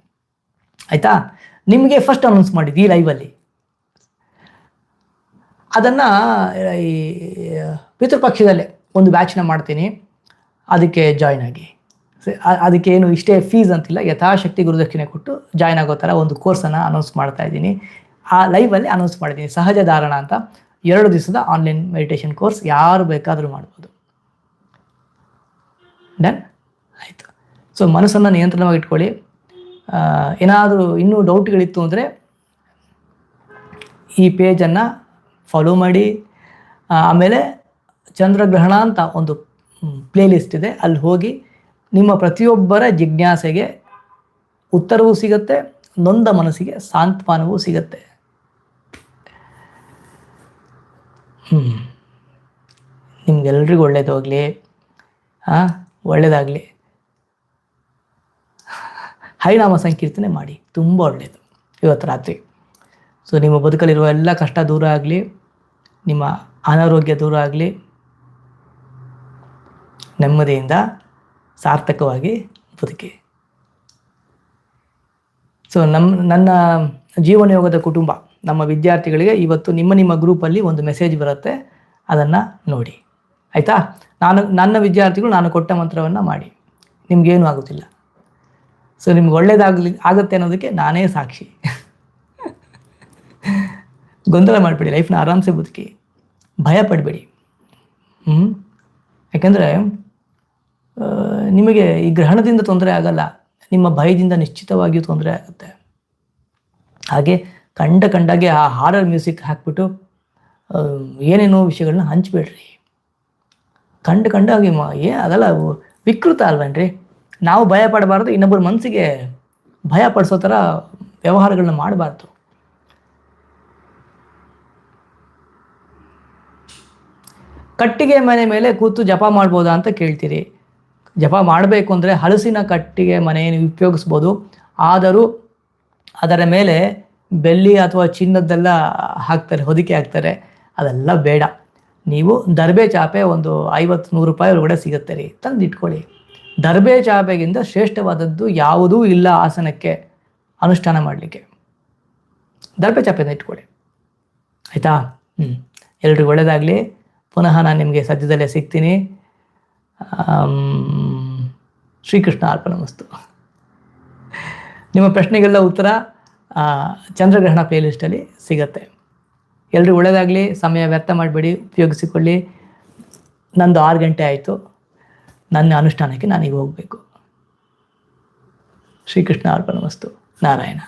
ಆಯಿತಾ? ನಿಮಗೆ ಫಸ್ಟ್ ಅನೌನ್ಸ್ ಮಾಡಿದ್ದು ಈ ಲೈವಲ್ಲಿ ಅದನ್ನು ಈ ಪಿತೃಪಕ್ಷದಲ್ಲೇ ಒಂದು ಬ್ಯಾಚ್ನ ಮಾಡ್ತೀನಿ. ಅದಕ್ಕೆ ಜಾಯ್ನ್ ಆಗಿ. ಅದಕ್ಕೆ ಏನು ಇಷ್ಟೇ ಫೀಸ್ ಅಂತಿಲ್ಲ, ಯಥಾಶಕ್ತಿ ಗುರುದಕ್ಷಿಣೆ ಕೊಟ್ಟು ಜಾಯ್ನ್ ಆಗೋ ಥರ ಒಂದು ಕೋರ್ಸನ್ನು ಅನೌನ್ಸ್ ಮಾಡ್ತಾ ಇದ್ದೀನಿ. ಆ ಲೈವಲ್ಲಿ ಅನೌನ್ಸ್ ಮಾಡಿದ್ದೀನಿ. ಸಹಜ ಧಾರಣ ಅಂತ ಎರಡು ದಿವಸದ ಆನ್ಲೈನ್ ಮೆಡಿಟೇಷನ್ ಕೋರ್ಸ್ ಯಾರು ಬೇಕಾದರೂ ಮಾಡ್ಬೋದು. ಡನ್ ಆಯಿತು. ಸೊ ಮನಸ್ಸನ್ನು ನಿಯಂತ್ರಣವಾಗಿ ಇಟ್ಕೊಳ್ಳಿ. ಏನಾದರೂ ಇನ್ನೂ ಡೌಟ್ಗಳಿತ್ತು ಅಂದರೆ ಈ ಪೇಜನ್ನು ಫಾಲೋ ಮಾಡಿ. ಆಮೇಲೆ ಚಂದ್ರಗ್ರಹಣ ಅಂತ ಒಂದು ಪ್ಲೇಲಿಸ್ಟ್ ಇದೆ. ಅಲ್ಲಿ ಹೋಗಿ ನಿಮ್ಮ ಪ್ರತಿಯೊಬ್ಬರ ಜಿಜ್ಞಾಸೆಗೆ ಉತ್ತರವೂ ಸಿಗುತ್ತೆ, ನೊಂದ ಮನಸ್ಸಿಗೆ ಸಾಂತ್ವನವೂ ಸಿಗುತ್ತೆ. ಹ್ಞೂ ನಿಮ್ಗೆಲ್ರಿಗೂ ಒಳ್ಳೇದಾಗಲಿ ಹಾಂ ಒಳ್ಳೆಯದಾಗಲಿ ಹರಿನಾಮ ಸಂಕೀರ್ತನೆ ಮಾಡಿ, ತುಂಬ ಒಳ್ಳೆಯದು ಇವತ್ತು ರಾತ್ರಿ. ಸೊ ನಿಮ್ಮ ಬದುಕಲ್ಲಿರುವ ಎಲ್ಲ ಕಷ್ಟ ದೂರ ಆಗಲಿ, ನಿಮ್ಮ ಅನಾರೋಗ್ಯ ದೂರ ಆಗಲಿ, ನೆಮ್ಮದಿಯಿಂದ ಸಾರ್ಥಕವಾಗಿ ಬದುಕಿ. ಸೊ ನಮ್ಮ ನನ್ನ ಜೀವನಯೋಗದ ಕುಟುಂಬ, ನಮ್ಮ ವಿದ್ಯಾರ್ಥಿಗಳಿಗೆ ಇವತ್ತು ನಿಮ್ಮ ನಿಮ್ಮ ಗ್ರೂಪಲ್ಲಿ ಒಂದು ಮೆಸೇಜ್ ಬರುತ್ತೆ. ಅದನ್ನು ನೋಡಿ. ಆಯಿತಾ? ನಾನು, ನನ್ನ ವಿದ್ಯಾರ್ಥಿಗಳು ನಾನು ಕೊಟ್ಟ ಮಂತ್ರವನ್ನು ಮಾಡಿ. ನಿಮಗೇನು ಆಗುತ್ತಿಲ್ಲ. ಸೊ ನಿಮ್ಗೆ ಒಳ್ಳೇದಾಗಲಿ, ಆಗುತ್ತೆ ಅನ್ನೋದಕ್ಕೆ ನಾನೇ ಸಾಕ್ಷಿ. ಗೊಂದಲ ಮಾಡಬೇಡಿ ಲೈಫ್ನ ಆರಾಮ್ಸೆ ಬದುಕಿ. ಭಯ ಪಡಬೇಡಿ. ಹ್ಞೂ ಯಾಕೆಂದರೆ ನಿಮಗೆ ಈ ಗ್ರಹಣದಿಂದ ತೊಂದರೆ ಆಗಲ್ಲ. ನಿಮ್ಮ ಭಯದಿಂದ ನಿಶ್ಚಿತವಾಗಿಯೂ ತೊಂದರೆ ಆಗುತ್ತೆ. ಹಾಗೆ ಕಂಡ ಕಂಡಾಗೆ ಆ ಹಾರರ್ ಮ್ಯೂಸಿಕ್ ಹಾಕ್ಬಿಟ್ಟು ಏನೇನೋ ವಿಷಯಗಳನ್ನ ಹಂಚಬೇಡ್ರಿ. ಕಂಡು ಕಂಡಾಗಿ ಮ, ಏ, ಅದಲ್ಲ ವಿಕೃತ ಅಲ್ವೇನ್ರಿ? ನಾವು ಭಯ ಪಡಬಾರ್ದು, ಇನ್ನೊಬ್ಬರ ಮನಸ್ಸಿಗೆ ಭಯ ಪಡಿಸೋ ಥರ ವ್ಯವಹಾರಗಳನ್ನ ಮಾಡಬಾರ್ದು. ಕಟ್ಟಿಗೆ ಮನೆ ಮೇಲೆ ಕೂತು ಜಪ ಮಾಡ್ಬೋದಾ ಅಂತ ಕೇಳ್ತೀರಿ. ಜಪ ಮಾಡಬೇಕು ಅಂದರೆ ಹಲಸಿನ ಕಟ್ಟಿಗೆ ಮನೆಯನ್ನು ಉಪಯೋಗಿಸ್ಬೋದು. ಆದರೂ ಅದರ ಮೇಲೆ ಬೆಳ್ಳಿ ಅಥವಾ ಚಿನ್ನದ್ದೆಲ್ಲ ಹಾಕ್ತಾರೆ, ಹೊದಿಕೆ ಹಾಕ್ತಾರೆ. ಅದೆಲ್ಲ ಬೇಡ. ನೀವು ದರ್ಬೆ ಚಾಪೆ ಒಂದು ಐವತ್ತು ನೂರು ರೂಪಾಯಿ ಒಳಗಡೆ ಸಿಗುತ್ತೆ ರೀ. ತಂದು ಇಟ್ಕೊಳ್ಳಿ ದರ್ಬೆ ಚಾಪೆಗಿಂತ ಶ್ರೇಷ್ಠವಾದದ್ದು ಯಾವುದೂ ಇಲ್ಲ ಆಸನಕ್ಕೆ ಅನುಷ್ಠಾನ ಮಾಡಲಿಕ್ಕೆ. ದರ್ಬೆ ಚಾಪೆಯಿಂದ ಇಟ್ಕೊಳ್ಳಿ. ಆಯಿತಾ? ಹ್ಞೂ ಎಲ್ರಿಗೂ ಒಳ್ಳೆಯದಾಗಲಿ ಪುನಃ ನಾನು ನಿಮಗೆ ಸದ್ಯದಲ್ಲೇ ಸಿಗ್ತೀನಿ. ಶ್ರೀಕೃಷ್ಣ ಅರ್ಪಣಮಸ್ತು. ನಿಮ್ಮ ಪ್ರಶ್ನೆಗೆಲ್ಲ ಉತ್ತರ ಚಂದ್ರಗ್ರಹಣ ಪ್ಲೇಲಿಸ್ಟಲ್ಲಿ ಸಿಗತ್ತೆ. ಎಲ್ಲರೂ ಒಳ್ಳೆಯದಾಗಲಿ ಸಮಯ ವ್ಯರ್ಥ ಮಾಡಬೇಡಿ, ಉಪಯೋಗಿಸಿಕೊಳ್ಳಿ. ನಂದು ಆರು ಗಂಟೆ ಆಯಿತು. ನನ್ನ ಅನುಷ್ಠಾನಕ್ಕೆ ನಾನೀಗ ಹೋಗಬೇಕು. ಶ್ರೀಕೃಷ್ಣ ಅರ್ಪಣಮಸ್ತು. ನಾರಾಯಣ.